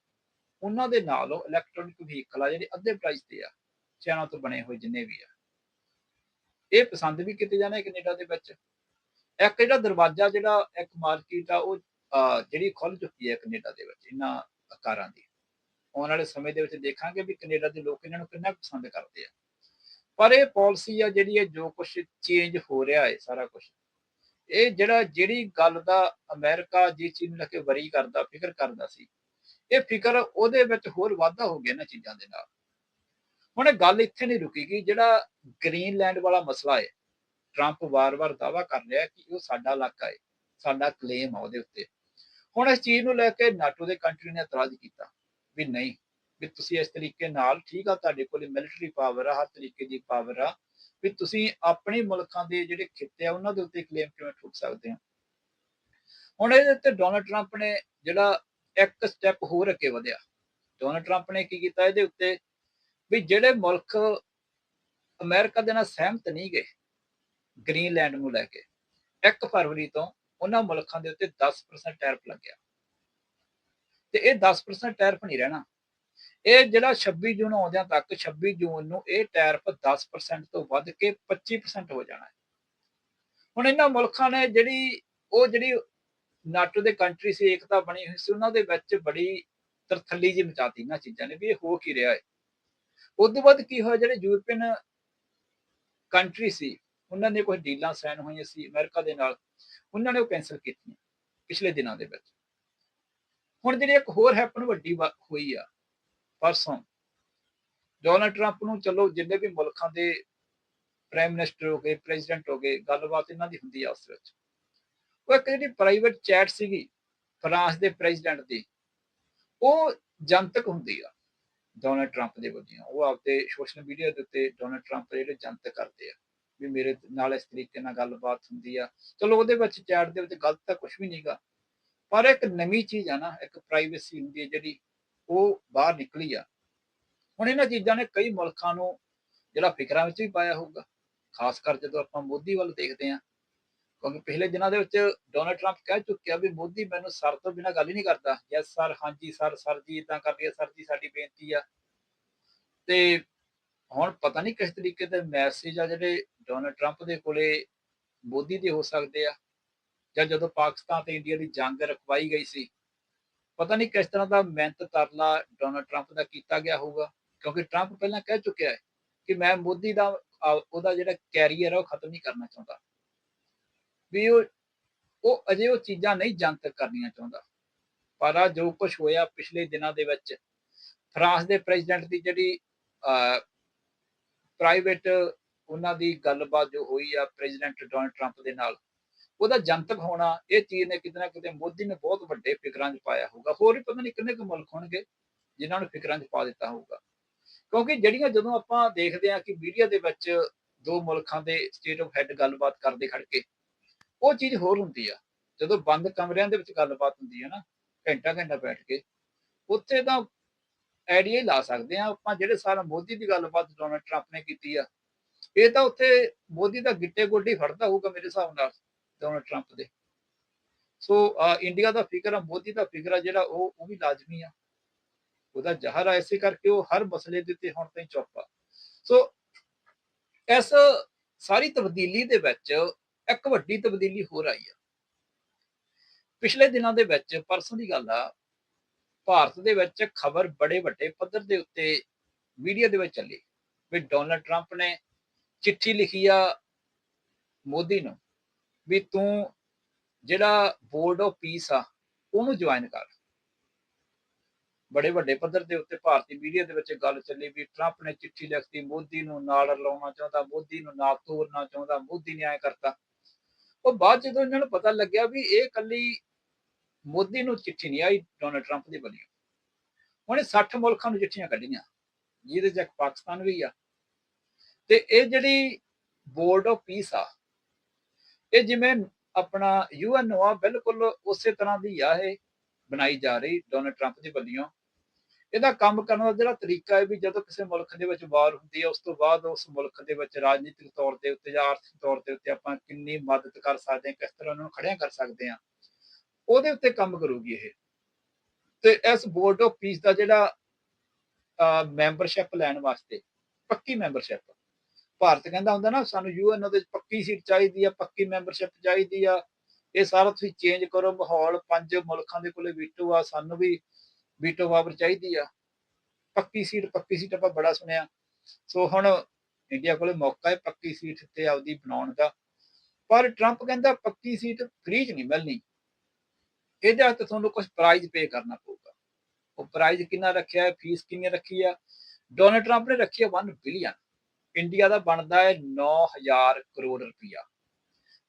S1: ਉਹਨਾਂ ਦੇ ਨਾਲ ਉਹ ਇਲੈਕਟ੍ਰੋਨਿਕ ਵਹੀਕਲ ਆ, ਜਿਹੜੇ ਅੱਧੇ ਪ੍ਰਾਈਸ ਤੇ ਆ ਚਾਈਨਾ ਤੋਂ ਬਣੇ ਹੋਏ ਜਿੰਨੇ ਵੀ ਆ। ਇਹ ਪਸੰਦ ਵੀ ਕੀਤੇ ਜਾਣੇ ਕੈਨੇਡਾ ਦੇ ਵਿੱਚ। ਇੱਕ ਜਿਹੜਾ ਦਰਵਾਜ਼ਾ, ਜਿਹੜਾ ਇੱਕ ਮਾਰਕੀਟ ਆ, ਉਹ ਜਿਹੜੀ ਖੁੱਲ ਚੁੱਕੀ ਹੈ ਕੈਨੇਡਾ ਦੇ ਵਿੱਚ, ਇਹਨਾਂ ਕਾਰਾਂ ਦੀ। ਆਉਣ ਵਾਲੇ ਸਮੇਂ ਦੇ ਵਿੱਚ ਦੇਖਾਂਗੇ ਵੀ ਕੈਨੇਡਾ ਦੇ ਲੋਕ ਇਹਨਾਂ ਨੂੰ ਕਿੰਨਾ ਪਸੰਦ ਕਰਦੇ ਆ। ਪਰ ਇਹ ਪਾਲਿਸੀ ਆ ਜਿਹੜੀ ਹੈ ਜੋ ਕੁਝ ਚੇਂਜ ਹੋ ਰਿਹਾ ਹੈ ਸਾਰਾ ਕੁਝ ਇਹ ਜਿਹੜਾ ਜਿਹੜੀ ਗੱਲ ਦਾ ਅਮਰੀਕਾ ਜਿਸ ਚੀਜ਼ ਨੂੰ ਲੈ ਕੇ ਵਰੀ ਕਰਦਾ, ਫਿਕਰ ਕਰਦਾ ਸੀ, ਇਹ ਫਿਕਰ ਉਹਦੇ ਵਿੱਚ ਹੋਰ ਵਾਧਾ ਹੋ ਗਿਆ ਇਹਨਾਂ ਚੀਜ਼ਾਂ ਦੇ ਨਾਲ। ਹੁਣ ਇਹ ਗੱਲ ਇੱਥੇ ਨਹੀਂ ਰੁਕੀਗੀ ਜਿਹੜਾ ਗ੍ਰੀਨਲੈਂਡ ਵਾਲਾ ਮਸਲਾ ਹੈ ਟਰੰਪ ਵਾਰ-ਵਾਰ ਦਾਵਾ ਕਰ ਰਿਹਾ ਕਿ ਉਹ ਸਾਡਾ ਇਲਾਕਾ ਹੈ, ਸਾਡਾ ਕਲੇਮ ਆ ਉਹਦੇ ਉੱਤੇ। ਹੁਣ ਇਸ ਚੀਜ਼ ਨੂੰ ਲੈ ਕੇ ਨਾਟੋ ਦੇ ਕੰਟਰੀ ਨੇ ਇਤਰਾਜ਼ ਕੀਤਾ ਵੀ ਨਹੀਂ ਵੀ ਤੁਸੀਂ ਇਸ ਤਰੀਕੇ ਨਾਲ ਠੀਕ ਆ, ਤੁਹਾਡੇ ਕੋਲ ਮਿਲਟਰੀ ਪਾਵਰ ਆ, ਹਰ ਤਰੀਕੇ ਦੀ ਪਾਵਰ ਆ, ਵੀ ਤੁਸੀਂ ਆਪਣੇ ਮੁਲਕਾਂ ਦੇ ਜਿਹੜੇ ਖਿੱਤੇ ਆ, ਉਹਨਾਂ ਦੇ ਉੱਤੇ ਕਲੇਮ ਕਿਵੇਂ ਠੁੱਕ ਸਕਦੇ ਆ? ਹੁਣ ਇਹਦੇ ਉੱਤੇ ਡੋਨਲਡ ਟਰੰਪ ਨੇ ਜਿਹੜਾ ਇੱਕ ਸਟੈਪ ਹੋਰ ਅੱਗੇ ਵਧਿਆ। ਡੋਨਲਡ ਟਰੰਪ ਨੇ ਕੀ ਕੀਤਾ ਇਹਦੇ ਉੱਤੇ? ਵੀ ਜਿਹੜੇ ਮੁਲਕ ਅਮਰੀਕਾ ਦੇ ਨਾਲ ਸਹਿਮਤ ਨਹੀਂ ਗਏ, ਗ੍ਰੀਨਲੈਂਡ ਨੂੰ ਲੈ ਕੇ 1 ਫਰਵਰੀ ਤੋਂ ਉਹਨਾਂ ਮੁਲਕਾਂ ਦੇ ਉੱਤੇ 10% ਟੈਰਫ ਲੱਗਿਆ। ਤੇ ਇਹ 10% ਟੈਰਫ ਨਹੀਂ ਰਹਿਣਾ। ਇਹ ਜਿਹੜਾ 26 ਜੂਨ ਆਉਂਦਿਆਂ ਤੱਕ 26 ਜੂਨ ਨੂੰ ਇਹ ਟੈਰਿਫ 10% ਤੋਂ ਵੱਧ ਕੇ 25% ਹੋ ਜਾਣਾ ਹੈ। ਹੁਣ ਇਹਨਾਂ ਮੁਲਕਾਂ ਨੇ ਜਿਹੜੀ, ਉਹ ਜਿਹੜੀ ਨਾਟੋ ਦੇ ਕੰਟਰੀ ਸੀ, ਏਕਤਾ ਬਣੀ ਹੋਈ ਸੀ, ਉਹਨਾਂ ਦੇ ਵਿੱਚ ਬੜੀ ਤਰਥੱਲੀ ਜੀ ਮਚਾਤੀ ਇਹਨਾਂ ਚੀਜ਼ਾਂ ਨੇ ਵੀ ਇਹ ਹੋ ਕੀ ਰਿਹਾ ਹੈ। ਉਸ ਤੋਂ ਬਾਅਦ ਕੀ ਹੋਇਆ, ਜਿਹੜੇ ਯੂਰਪੀਅਨ ਕੰਟਰੀ ਸੀ, ਉਹਨਾਂ ਨੇ ਕੋਈ ਡੀਲਾਂ ਸਾਈਨ ਹੋਈਆਂ ਸੀ ਅਮਰੀਕਾ ਦੇ ਨਾਲ, ਉਹਨਾਂ ਨੇ ਉਹ ਕੈਨਸਲ ਕੀਤੀਆਂ ਪਿਛਲੇ ਦਿਨਾਂ ਦੇ ਵਿੱਚ। ਹੁਣ ਜਿਹੜੀ ਇੱਕ ਹੋਰ ਹੈਪਨ ਵੱਡੀ ਹੋਈ ਆ ਪਰਸੋਂ ਡੋਨਲਡ ਟਰੰਪ ਨੂੰ ਚਲੋ, ਜਿੰਨੇ ਵੀ ਮੁਲਕਾਂ ਦੇ ਪ੍ਰਾਈਮ ਮਿਨਿਸਟਰ ਹੋ ਗਏ, ਪ੍ਰੈਜ਼ੀਡੈਂਟ ਹੋ ਗਏ, ਗੱਲਬਾਤ ਇਹਨਾਂ ਦੀ ਹੁੰਦੀ ਆ ਉਸ ਵਿੱਚ। ਉਹ ਇੱਕ ਜਿਹੜੀ ਪ੍ਰਾਈਵੇਟ ਚੈਟ ਸੀਗੀ, ਫਰਾਂਸ ਦੇ ਪ੍ਰੈਜ਼ੀਡੈਂਟ ਦੀ, ਉਹ ਜਨਤਕ ਹੁੰਦੀ ਆ, ਡੋਨਲਡ ਟਰੰਪ ਦੇ ਵੱਲੋਂ ਉਹ ਆਪਦੇ ਸੋਸ਼ਲ ਮੀਡੀਆ ਦੇ ਉੱਤੇ ਡੋਨਲਡ ਟਰੰਪ ਜਿਹੜੇ ਜਨਤਕ ਕਰਦੇ ਆ, ਵੀ ਮੇਰੇ ਨਾਲ ਇਸ ਤਰੀਕੇ ਨਾਲ ਗੱਲਬਾਤ ਹੁੰਦੀ ਆ। ਚਲੋ, ਉਹਦੇ ਵਿੱਚ ਚੈਟ ਦੇ ਵਿੱਚ ਗਲਤ ਤਾਂ ਕੁਝ ਵੀ ਨਹੀਂਗਾ ਪਰ ਇੱਕ ਨਵੀਂ ਚੀਜ਼ ਆ ਨਾ, ਇੱਕ ਪ੍ਰਾਈਵੇਸੀ ਹੁੰਦੀ ਹੈ ਜਿਹੜੀ ਉਹ ਬਾਹਰ ਨਿਕਲੀ ਆ। ਹੁਣ ਇਹਨਾਂ ਚੀਜ਼ਾਂ ਨੇ ਕਈ ਮੁਲਕਾਂ ਨੂੰ ਜਿਹੜਾ ਫਿਕਰਾਂ ਵਿੱਚ ਵੀ ਪਾਇਆ ਹੋਊਗਾ। ਖਾਸ ਕਰ ਜਦੋਂ ਆਪਾਂ ਮੋਦੀ ਵੱਲ ਦੇਖਦੇ ਆ ਕਿਉਂਕਿ ਪਿਛਲੇ ਦਿਨਾਂ ਦੇ ਵਿੱਚ ਡੋਨਲਡ ਟਰੰਪ ਕਹਿ ਚੁੱਕਿਆ ਵੀ ਮੋਦੀ ਮੈਨੂੰ ਸਰ ਤੋਂ ਬਿਨਾਂ ਗੱਲ ਹੀ ਨਹੀਂ ਕਰਦਾ। ਯੈਸ ਸਰ ਹਾਂਜੀ ਸਰ ਸਰ ਜੀ ਇਦਾਂ ਕਰਦੀ ਹੈ ਸਰ ਜੀ ਸਾਡੀ ਬੇਨਤੀ ਆ। ਤੇ ਹੁਣ ਪਤਾ ਨਹੀਂ ਕਿਸ ਤਰੀਕੇ ਦੇ ਮੈਸੇਜ ਆ ਜਿਹੜੇ ਡੋਨਲਡ ਟਰੰਪ ਦੇ ਕੋਲੇ ਮੋਦੀ ਦੇ ਹੋ ਸਕਦੇ ਆ। ਜਾਂ ਜਦੋਂ ਪਾਕਿਸਤਾਨ ਤੇ ਇੰਡੀਆ ਦੀ ਜੰਗ ਰਖਵਾਈ ਗਈ ਸੀ ਪਤਾ ਨਹੀਂ ਕਿਸ ਤਰ੍ਹਾਂ ਦਾ ਮਿਹਨਤ ਤਰਲਾ ਡੋਨਲਡ ਟਰੰਪ ਦਾ ਕੀਤਾ ਗਿਆ ਹੋਊਗਾ। ਕਿਉਂਕਿ ਟਰੰਪ ਪਹਿਲਾਂ ਕਹਿ ਚੁੱਕਿਆ ਹੈ ਕਿ ਮੈਂ ਮੋਦੀ ਦਾ ਉਹਦਾ ਜਿਹੜਾ ਕੈਰੀਅਰ ਹੈ, ਉਹ ਖਤਮ ਨਹੀਂ ਕਰਨਾ ਚਾਹੁੰਦਾ। ਵੀ ਉਹ ਉਹ ਅਜੇ ਉਹ ਚੀਜ਼ਾਂ ਨਹੀਂ ਜਨਤਕ ਕਰਨੀਆਂ ਚਾਹੁੰਦਾ। ਪਰ ਆ ਜੋ ਕੁਝ ਹੋਇਆ ਪਿਛਲੇ ਦਿਨਾਂ ਦੇ ਵਿੱਚ, ਫਰਾਂਸ ਦੇ ਪ੍ਰੈਜ਼ੀਡੈਂਟ ਦੀ ਜਿਹੜੀ ਪ੍ਰਾਈਵੇਟ ਉਹਨਾਂ ਦੀ ਗੱਲਬਾਤ ਜੋ ਹੋਈ ਆ ਪ੍ਰੈਜ਼ੀਡੈਂਟ ਡੋਨਲਡ ਟਰੰਪ ਦੇ ਨਾਲ ਉਹਦਾ ਜਨਤਕ ਹੋਣਾ, ਇਹ ਚੀਜ਼ ਨੇ ਕਿਤੇ ਨਾ ਕਿਤੇ ਮੋਦੀ ਨੇ ਬਹੁਤ ਵੱਡੇ ਫਿਕਰਾਂ 'ਚ ਪਾਇਆ ਹੋਊਗਾ। ਹੋਰ ਵੀ ਪਤਾ ਨਹੀਂ ਕਿੰਨੇ ਕੁ ਮੁਲਕ ਹੋਣਗੇ ਜਿਨ੍ਹਾਂ ਨੂੰ ਫਿਕਰਾਂ 'ਚ ਪਾ ਦਿੱਤਾ ਹੋਊਗਾ। ਕਿਉਂਕਿ ਜਿਹੜੀਆਂ ਜਦੋਂ ਆਪਾਂ ਦੇਖਦੇ ਹਾਂ ਕਿ ਮੀਡੀਆ ਦੇ ਵਿੱਚ ਦੋ ਮੁਲਕਾਂ ਦੇ ਸਟੇਟ ਆਫ ਹੈਡ ਗੱਲਬਾਤ ਕਰਦੇ ਖੜ ਕੇ ਉਹ ਚੀਜ਼ ਹੋਰ ਹੁੰਦੀ ਆ। ਜਦੋਂ ਬੰਦ ਕਮਰਿਆਂ ਦੇ ਵਿੱਚ ਗੱਲਬਾਤ ਹੁੰਦੀ ਹੈ ਨਾ, ਘੰਟਾ ਘੰਟਾ ਬੈਠ ਕੇ, ਉੱਥੇ ਤਾਂ ਆਈਡੀਆ ਹੀ ਲਾ ਸਕਦੇ ਆ ਆਪਾਂ ਜਿਹੜੇ ਸਾਰਾ ਮੋਦੀ ਦੀ ਗੱਲਬਾਤ ਡੋਨਲਡ ਟਰੰਪ ਨੇ ਕੀਤੀ ਆ। ਇਹ ਤਾਂ ਉੱਥੇ ਮੋਦੀ ਦਾ ਗਿੱਟੇ ਗੋਡੀ ਫੜਦਾ ਹੋਊਗਾ ਮੇਰੇ ਹਿਸਾਬ ਨਾਲ। ਡੋਨਲਡ ਟਰੰਪ ਦੇ। ਸੋ ਇੰਡੀਆ ਦਾ ਫਿਕਰ ਆ, ਮੋਦੀ ਦਾ ਫਿਕਰ ਆ ਜਿਹੜਾ ਉਹ ਉਹ ਵੀ ਲਾਜ਼ਮੀ ਆ। ਉਹਦਾ ਜ਼ਹਰ ਆ ਐਸੇ ਕਰਕੇ ਉਹ ਹਰ ਮਸਲੇ ਦੇ ਉੱਤੇ ਹੁਣ ਤਾਈਂ ਚੁੱਪ ਆ। ਸੋ ਇਸ ਸਾਰੀ ਤਬਦੀਲੀ ਦੇ ਵਿੱਚ ਇੱਕ ਵੱਡੀ ਤਬਦੀਲੀ ਹੋਰ ਆਈ ਆ। ਪਿਛਲੇ ਦਿਨਾਂ ਦੇ ਵਿੱਚ ਪਰਸੋਂ ਦੀ ਗੱਲ ਆ, ਭਾਰਤ ਦੇ ਵਿੱਚ ਖਬਰ ਬੜੇ ਵੱਡੇ ਪੱਧਰ ਦੇ ਉੱਤੇ ਮੀਡੀਆ ਦੇ ਵਿੱਚ ਚੱਲੀ ਵੀ ਡੋਨਲਡ ਟਰੰਪ ਨੇ ਚਿੱਠੀ ਲਿਖੀ ਆ ਮੋਦੀ ਨੂੰ। ਵੀ ਤੂੰ ਜਿਹੜਾ ਬੋਰਡ ਆਫ ਪੀਸ ਆ, ਉਹਨੂੰ ਜੁਆਇਨ ਕਰ। ਬੜੇ ਵੱਡੇ ਪੱਧਰ ਦੇ ਉੱਤੇ ਭਾਰਤੀ ਮੀਡੀਆ ਦੇ ਵਿੱਚ ਗੱਲ ਚੱਲੀ ਵੀ ਟਰੰਪ ਨੇ ਚਿੱਠੀ ਲਿਖਤੀ, ਮੋਦੀ ਨੂੰ ਨਾਲ ਰਲਾਉਣਾ ਚਾਹੁੰਦਾ, ਮੋਦੀ ਨੂੰ ਨਾਲ ਤੋਰਨਾ ਚਾਹੁੰਦਾ, ਮੋਦੀ ਨੇ ਐ ਕਰਤਾ। ਉਹ ਬਾਅਦ ਜਦੋਂ ਇਹਨਾਂ ਨੂੰ ਪਤਾ ਲੱਗਿਆ ਵੀ ਇਹ ਕੱਲੀ ਮੋਦੀ ਨੂੰ ਚਿੱਠੀ ਨਹੀਂ ਆਈ, ਡੋਨਲਡ ਟਰੰਪ ਦੀ ਬਣੀ। ਉਹਨੇ 60 ਮੁਲਕਾਂ ਨੂੰ ਚਿੱਠੀਆਂ ਕੱਢੀਆਂ, ਜਿਹਦੇ ਚ ਇੱਕ ਪਾਕਿਸਤਾਨ ਵੀ ਆ। ਤੇ ਇਹ ਜਿਹੜੀ ਬੋਰਡ ਆਫ ਪੀਸ ਆ ਇਹ ਜਿਵੇਂ ਆਪਣਾ ਯੂਐਨ ਆ ਬਿਲਕੁਲ ਉਸੇ ਤਰ੍ਹਾਂ ਦੀ ਆ ਇਹ ਬਣਾਈ ਜਾ ਰਹੀ ਡੋਨਲਡ ਟਰੰਪ ਦੀ ਵੱਲੋਂ। ਇਹਦਾ ਕੰਮ ਕਰਨ ਦਾ ਜਿਹੜਾ ਤਰੀਕਾ ਹੈ ਵੀ ਜਦੋਂ ਕਿਸੇ ਮੁਲਕ ਦੇ ਵਿੱਚ ਵਾਰ ਹੁੰਦੀ ਹੈ, ਉਸ ਤੋਂ ਬਾਅਦ ਉਸ ਮੁਲਕ ਦੇ ਵਿੱਚ ਰਾਜਨੀਤਿਕ ਤੌਰ ਤੇ ਉੱਤੇ ਜਾਂ ਆਰਥਿਕ ਤੌਰ ਤੇ ਉੱਤੇ ਆਪਾਂ ਕਿੰਨੀ ਮਦਦ ਕਰ ਸਕਦੇ ਹਾਂ, ਕਿਸ ਤਰ੍ਹਾਂ ਉਹਨਾਂ ਨੂੰ ਖੜਿਆ ਕਰ ਸਕਦੇ ਹਾਂ, ਉਹਦੇ ਉੱਤੇ ਕੰਮ ਕਰੂਗੀ ਇਹ। ਤੇ ਇਸ ਬੋਰਡ ਆਫ ਪੀਸ ਦਾ ਜਿਹੜਾ ਮੈਂਬਰਸ਼ਿਪ ਲੈਣ ਵਾਸਤੇ, ਪੱਕੀ ਮੈਂਬਰਸ਼ਿਪ ਭਾਰਤ ਕਹਿੰਦਾ ਹੁੰਦਾ ਨਾ, ਸਾਨੂੰ ਯੂਐਨ ਉਹਦੇ ਵਿੱਚ ਪੱਕੀ ਸੀਟ ਚਾਹੀਦੀ ਆ, ਪੱਕੀ ਮੈਂਬਰਸ਼ਿਪ ਚਾਹੀਦੀ ਆ। ਇਹ ਸਾਰਾ ਤੁਸੀਂ ਚੇਂਜ ਕਰੋ, ਮਾਹੌਲ, ਪੰਜ ਮੁਲਕਾਂ ਦੇ ਕੋਲੇ ਵੀਟੋ ਆ, ਸਾਨੂੰ ਵੀ ਵੀਟੋ ਪਾਵਰ ਚਾਹੀਦੀ ਆ। ਪੱਕੀ ਸੀਟ ਪੱਕੀ ਸੀਟ ਆਪਾਂ ਬੜਾ ਸੁਣਿਆ। ਸੋ ਹੁਣ ਇੰਡੀਆ ਕੋਲੇ ਮੌਕਾ ਹੈ ਪੱਕੀ ਸੀਟ ਤੇ ਆਪਦੀ ਬਣਾਉਣ ਦਾ। ਪਰ ਟਰੰਪ ਕਹਿੰਦਾ ਪੱਕੀ ਸੀਟ ਫ੍ਰੀ ਚ ਨਹੀਂ ਮਿਲਣੀ। ਇਹਦੇ ਵਾਸਤੇ ਤੁਹਾਨੂੰ ਕੁਝ ਪ੍ਰਾਈਜ਼ ਪੇ ਕਰਨਾ ਪਊਗਾ। ਉਹ ਪ੍ਰਾਈਜ਼ ਕਿੰਨਾ ਰੱਖਿਆ ਹੈ ਫੀਸ ਕਿੰਨੀ ਰੱਖੀ ਆ? ਡੋਨਲਡ ਟਰੰਪ ਨੇ ਰੱਖੀ ਹੈ 1 ਬਿਲੀਅਨ ਇੰਡੀਆ ਦਾ ਬਣਦਾ ਹੈ 9000 ਕਰੋੜ ਰੁਪਇਆ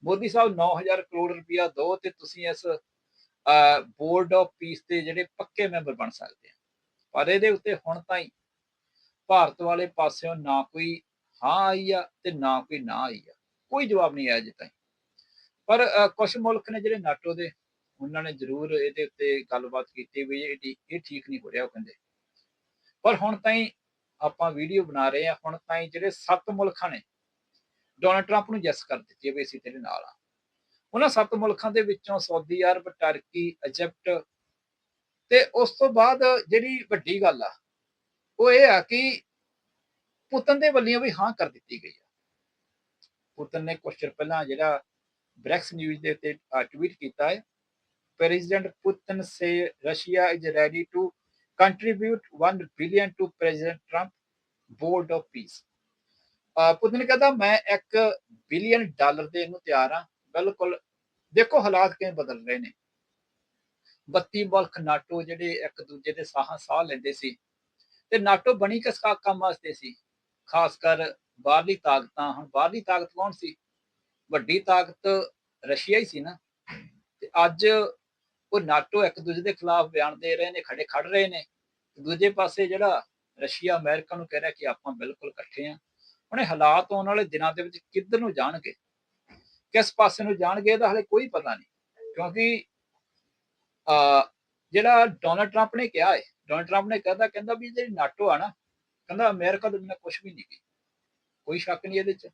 S1: ਮੋਦੀ ਸਾਹਿਬ 9000 ਕਰੋੜ ਰੁਪਇਆ ਦੋ ਤੇ ਤੁਸੀਂ ਇਸ ਬੋਰਡ ਆਫ ਪੀਸ ਦੇ ਜਿਹੜੇ ਪੱਕੇ ਮੈਂਬਰ ਬਣ ਸਕਦੇ ਆ। ਪਰ ਇਹਦੇ ਉੱਤੇ ਹੁਣ ਤਾਈਂ ਭਾਰਤ ਵਾਲੇ ਪਾਸਿਓਂ ਨਾ ਕੋਈ ਹਾਂ ਆਈ ਆ ਤੇ ਨਾ ਕੋਈ ਨਾ ਆਈ ਆ। ਕੋਈ ਜਵਾਬ ਨਹੀਂ ਆਇਆ ਅਜੇ ਤਾਈਂ। ਪਰ ਕੁਝ ਮੁਲਕ ਨੇ ਜਿਹੜੇ ਨਾਟੋ ਦੇ, ਉਹਨਾਂ ਨੇ ਜ਼ਰੂਰ ਇਹਦੇ ਉੱਤੇ ਗੱਲਬਾਤ ਕੀਤੀ ਵੀ ਇਹ ਇਹ ਠੀਕ ਨਹੀਂ ਹੋ ਰਿਹਾ ਉਹ ਕਹਿੰਦੇ। ਪਰ ਹੁਣ ਤਾਈਂ ਆਪਾਂ ਵੀਡੀਓ ਬਣਾ ਰਹੇ ਆ ਹੁਣ ਤਾਈਂ ਜਿਹੜੇ ਸੱਤ ਮੁਲਕਾਂ ਨੇ, ਡੋਨਲਡ ਟਰੰਪ ਨੂੰ ਜੈਸ ਕਰ ਦਿੱਤੀ ਹੈ ਵੀ ਅਸੀਂ ਤੇਰੇ ਨਾਲ ਆ ਉਹਨਾਂ ਸੱਤ ਮੁਲਕਾਂ ਦੇ ਵਿੱਚੋਂ ਸਾਊਦੀ ਅਰਬ, ਟਰਕੀ, ਇਜਿਪਟ ਤੇ ਉਸ ਤੋਂ ਬਾਅਦ ਜਿਹੜੀ ਵੱਡੀ ਗੱਲ ਆ, ਉਹ ਇਹ ਆ ਕਿ ਪੁਤਨ ਦੇ ਵੱਲੋਂ ਵੀ ਹਾਂ ਕਰ ਦਿੱਤੀ ਗਈ ਆ। ਪੁਤਨ ਨੇ ਕੁਝ ਚਿਰ ਪਹਿਲਾਂ ਜਿਹੜਾ ਬ੍ਰੈਕਸ ਨਿਊਜ਼ ਦੇ ਉੱਤੇ ਟਵੀਟ ਕੀਤਾ ਹੈ president Putin says Russia is ready to contribute 1 billion to president Trump board of peace Putin ਕਹਿੰਦਾ ਮੈਂ 1 ਬਿਲੀਅਨ ਡਾਲਰ ਦੇ ਨੂੰ ਤਿਆਰ ਆ। ਬਿਲਕੁਲ, ਦੇਖੋ ਹਾਲਾਤ ਕਿਵੇਂ ਬਦਲ ਰਹੇ ਨੇ। 32 ਮੁਲਕ ਨਾਟੋ ਜਿਹੜੇ ਇੱਕ ਦੂਜੇ ਦੇ ਸਾਹਾਂ ਸਾਹ ਲੈਂਦੇ ਸੀ ਤੇ ਨਾਟੋ ਬਣੀ ਕਿਸ ਕਾ- ਕੰਮ ਵਾਸਤੇ ਸੀ। ਖਾਸ ਕਰ ਬਾਹਰਲੀ ਤਾਕਤਾਂ, ਹੁਣ ਬਾਹਰਲੀ ਤਾਕਤ ਕੌਣ ਸੀ? ਵੱਡੀ ਤਾਕਤ ਰਸ਼ੀਆ ਹੀ ਸੀ ਨਾ। ਤੇ ਅੱਜ ਉਹ ਨਾਟੋ ਇੱਕ ਦੂਜੇ ਦੇ ਖਿਲਾਫ ਬਿਆਨ ਦੇ ਰਹੇ ਨੇ, ਖੜੇ ਖੜ ਰਹੇ ਨੇ। ਦੂਜੇ ਪਾਸੇ ਜਿਹੜਾ ਰਸ਼ੀਆ ਅਮਰੀਕਾ ਨੂੰ ਕਹਿ ਰਿਹਾ ਕਿ ਆਪਾਂ ਬਿਲਕੁਲ ਇਕੱਠੇ ਆ। ਹੁਣ ਇਹ ਹਾਲਾਤ ਆਉਣ ਵਾਲੇ ਦਿਨਾਂ ਦੇ ਵਿੱਚ ਕਿੱਧਰ ਨੂੰ ਜਾਣਗੇ? ਕਿਸ ਪਾਸੇ ਨੂੰ ਜਾਣਗੇ ਇਹਦਾ ਹਲੇ ਕੋਈ ਪਤਾ ਨਹੀਂ। ਕਿਉਂਕਿ ਆ ਜਿਹੜਾ ਡੋਨਲਡ ਟਰੰਪ ਨੇ ਕਿਹਾ ਹੈ ਡੋਨਲਡ ਟਰੰਪ ਨੇ ਕਹਦਾ ਕਹਿੰਦਾ ਵੀ ਜਿਹੜੀ ਨਾਟੋ ਆ ਨਾ, ਕਹਿੰਦਾ ਅਮਰੀਕਾ ਦੇ ਬਿਨਾਂ ਕੁਝ ਵੀ ਨਹੀਂ ਗੀ। ਕੋਈ ਸ਼ੱਕ ਨਹੀਂ ਇਹਦੇ ਚ।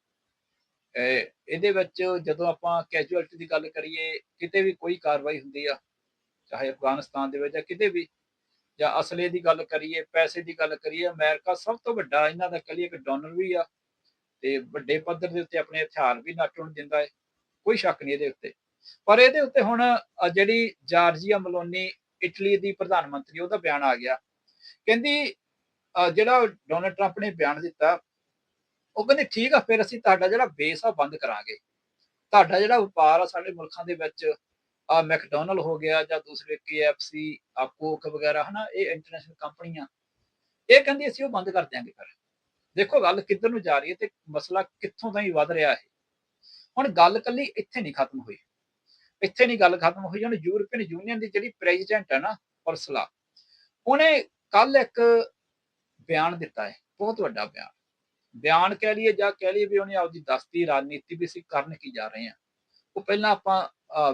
S1: ਇਹਦੇ ਵਿੱਚ ਜਦੋਂ ਆਪਾਂ ਕੈਜੂਅਲਟੀ ਦੀ ਗੱਲ ਕਰੀਏ, ਕਿਤੇ ਵੀ ਕੋਈ ਕਾਰਵਾਈ ਹੁੰਦੀ ਆ ਚਾਹੇ ਅਫਗਾਨਿਸਤਾਨ ਦੇ ਵਿੱਚ ਜਾਂ ਕਿਤੇ ਵੀ, ਜਾਂ ਅਸਲੇ ਦੀ ਗੱਲ ਕਰੀਏ, ਪੈਸੇ ਦੀ ਗੱਲ ਕਰੀਏ, ਅਮਰੀਕਾ ਸਭ ਤੋਂ ਵੱਡਾ, ਇਹਨਾਂ ਦਾ ਕਲੀਏ ਇੱਕ ਡੋਨਰ ਵੀ ਆ ਤੇ ਵੱਡੇ ਪੱਧਰ ਦੇ ਉੱਤੇ ਆਪਣੇ ਹਥਿਆਰ ਵੀ ਨਾਟੋ ਨੂੰ ਦਿੰਦਾ ਹੈ, ਕੋਈ ਸ਼ੱਕ ਨਹੀਂ ਇਹਦੇ ਉੱਤੇ। ਪਰ ਇਹਦੇ ਉੱਤੇ ਹੁਣ ਜਿਹੜੀ ਜਾਰਜੀਆ ਮਲੋਨੀ ਇਟਲੀ ਦੀ ਪ੍ਰਧਾਨ ਮੰਤਰੀ, ਉਹਦਾ ਬਿਆਨ ਆ ਗਿਆ। ਕਹਿੰਦੀ, ਅਹ ਜਿਹੜਾ ਡੋਨਲਡ ਟਰੰਪ ਨੇ ਬਿਆਨ ਦਿੱਤਾ, ਉਹ ਕਹਿੰਦੇ, ਠੀਕ ਆ, ਫਿਰ ਅਸੀਂ ਤੁਹਾਡਾ ਜਿਹੜਾ ਬੇਸ ਆ ਬੰਦ ਕਰਾਂਗੇ। ਤੁਹਾਡਾ ਜਿਹੜਾ ਵਪਾਰ ਆ, ਸਾਡੇ ਮੁਲਕਾਂ ਦੇ ਵਿੱਚ ਆ ਮੈਕਡੋਨਲਡ ਹੋ ਗਿਆ ਜਾਂ ਦੂਸਰੇ KFC ਆ ਕੋਕ ਵਗੈਰਾ, ਹਨਾ, ਇਹ ਇੰਟਰਨੈਸ਼ਨਲ ਕੰਪਨੀਆਂ। ਇਹ ਕਹਿੰਦੀ ਅਸੀਂ ਉਹ ਬੰਦ ਕਰ ਦਿਆਂਗੇ ਫਿਰ। ਦੇਖੋ ਗੱਲ ਕਿੱਧਰ ਨੂੰ ਜਾ ਰਹੀ ਹੈ ਤੇ ਮਸਲਾ ਕਿੱਥੋਂ ਤਾਈਂ ਵੱਧ ਰਿਹਾ ਹੈ ਹੁਣ ਗੱਲ ਕੱਲੀ ਇੱਥੇ ਨਹੀਂ ਖਤਮ ਹੋਈ। ਇੱਥੇ ਨਹੀਂ ਗੱਲ ਖਤਮ ਹੋਈ, ਹੁਣ ਯੂਰਪੀਅਨ ਯੂਨੀਅਨ ਦੀ ਜਿਹੜੀ ਪ੍ਰੈਜ਼ੀਡੈਂਟ ਹੈ ਨਾ ਉਰਸਲਾ ਉਹਨੇ ਕੱਲ ਇੱਕ ਬਿਆਨ ਦਿੱਤਾ ਹੈ, ਬਹੁਤ ਵੱਡਾ ਬਿਆਨ। ਬਿਆਨ ਕਹਿ ਲਈਏ ਜਾਂ ਕਹਿ ਲਈਏ ਵੀ ਉਹਨੇ ਆਪਦੀ ਦਸਤੀ, ਰਾਜਨੀਤੀ ਵੀ ਅਸੀਂ ਕਰਨ ਕੀ ਜਾ ਰਹੇ ਹਾਂ। ਉਹ ਪਹਿਲਾਂ ਆਪਾਂ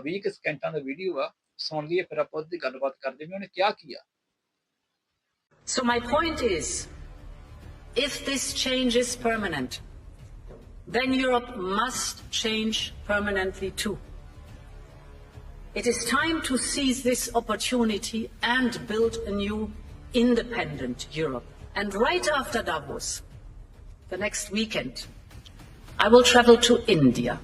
S1: 20 ਕੁ ਸਕਿੰਟਾਂ ਦਾ ਵੀਡੀਓ ਆ ਸੁਣ ਲਈਏ ਫਿਰ ਆਪਾਂ ਉਹਦੀ ਗੱਲਬਾਤ ਕਰਦੇ ਵੀ ਉਹਨੇ ਕਿਹਾ ਕੀ ਆ
S2: So my point is, if this change is permanent, then Europe must change permanently too. It is time to seize this opportunity and build a new independent Europe. And right after Davos, the next weekend, I will travel to India.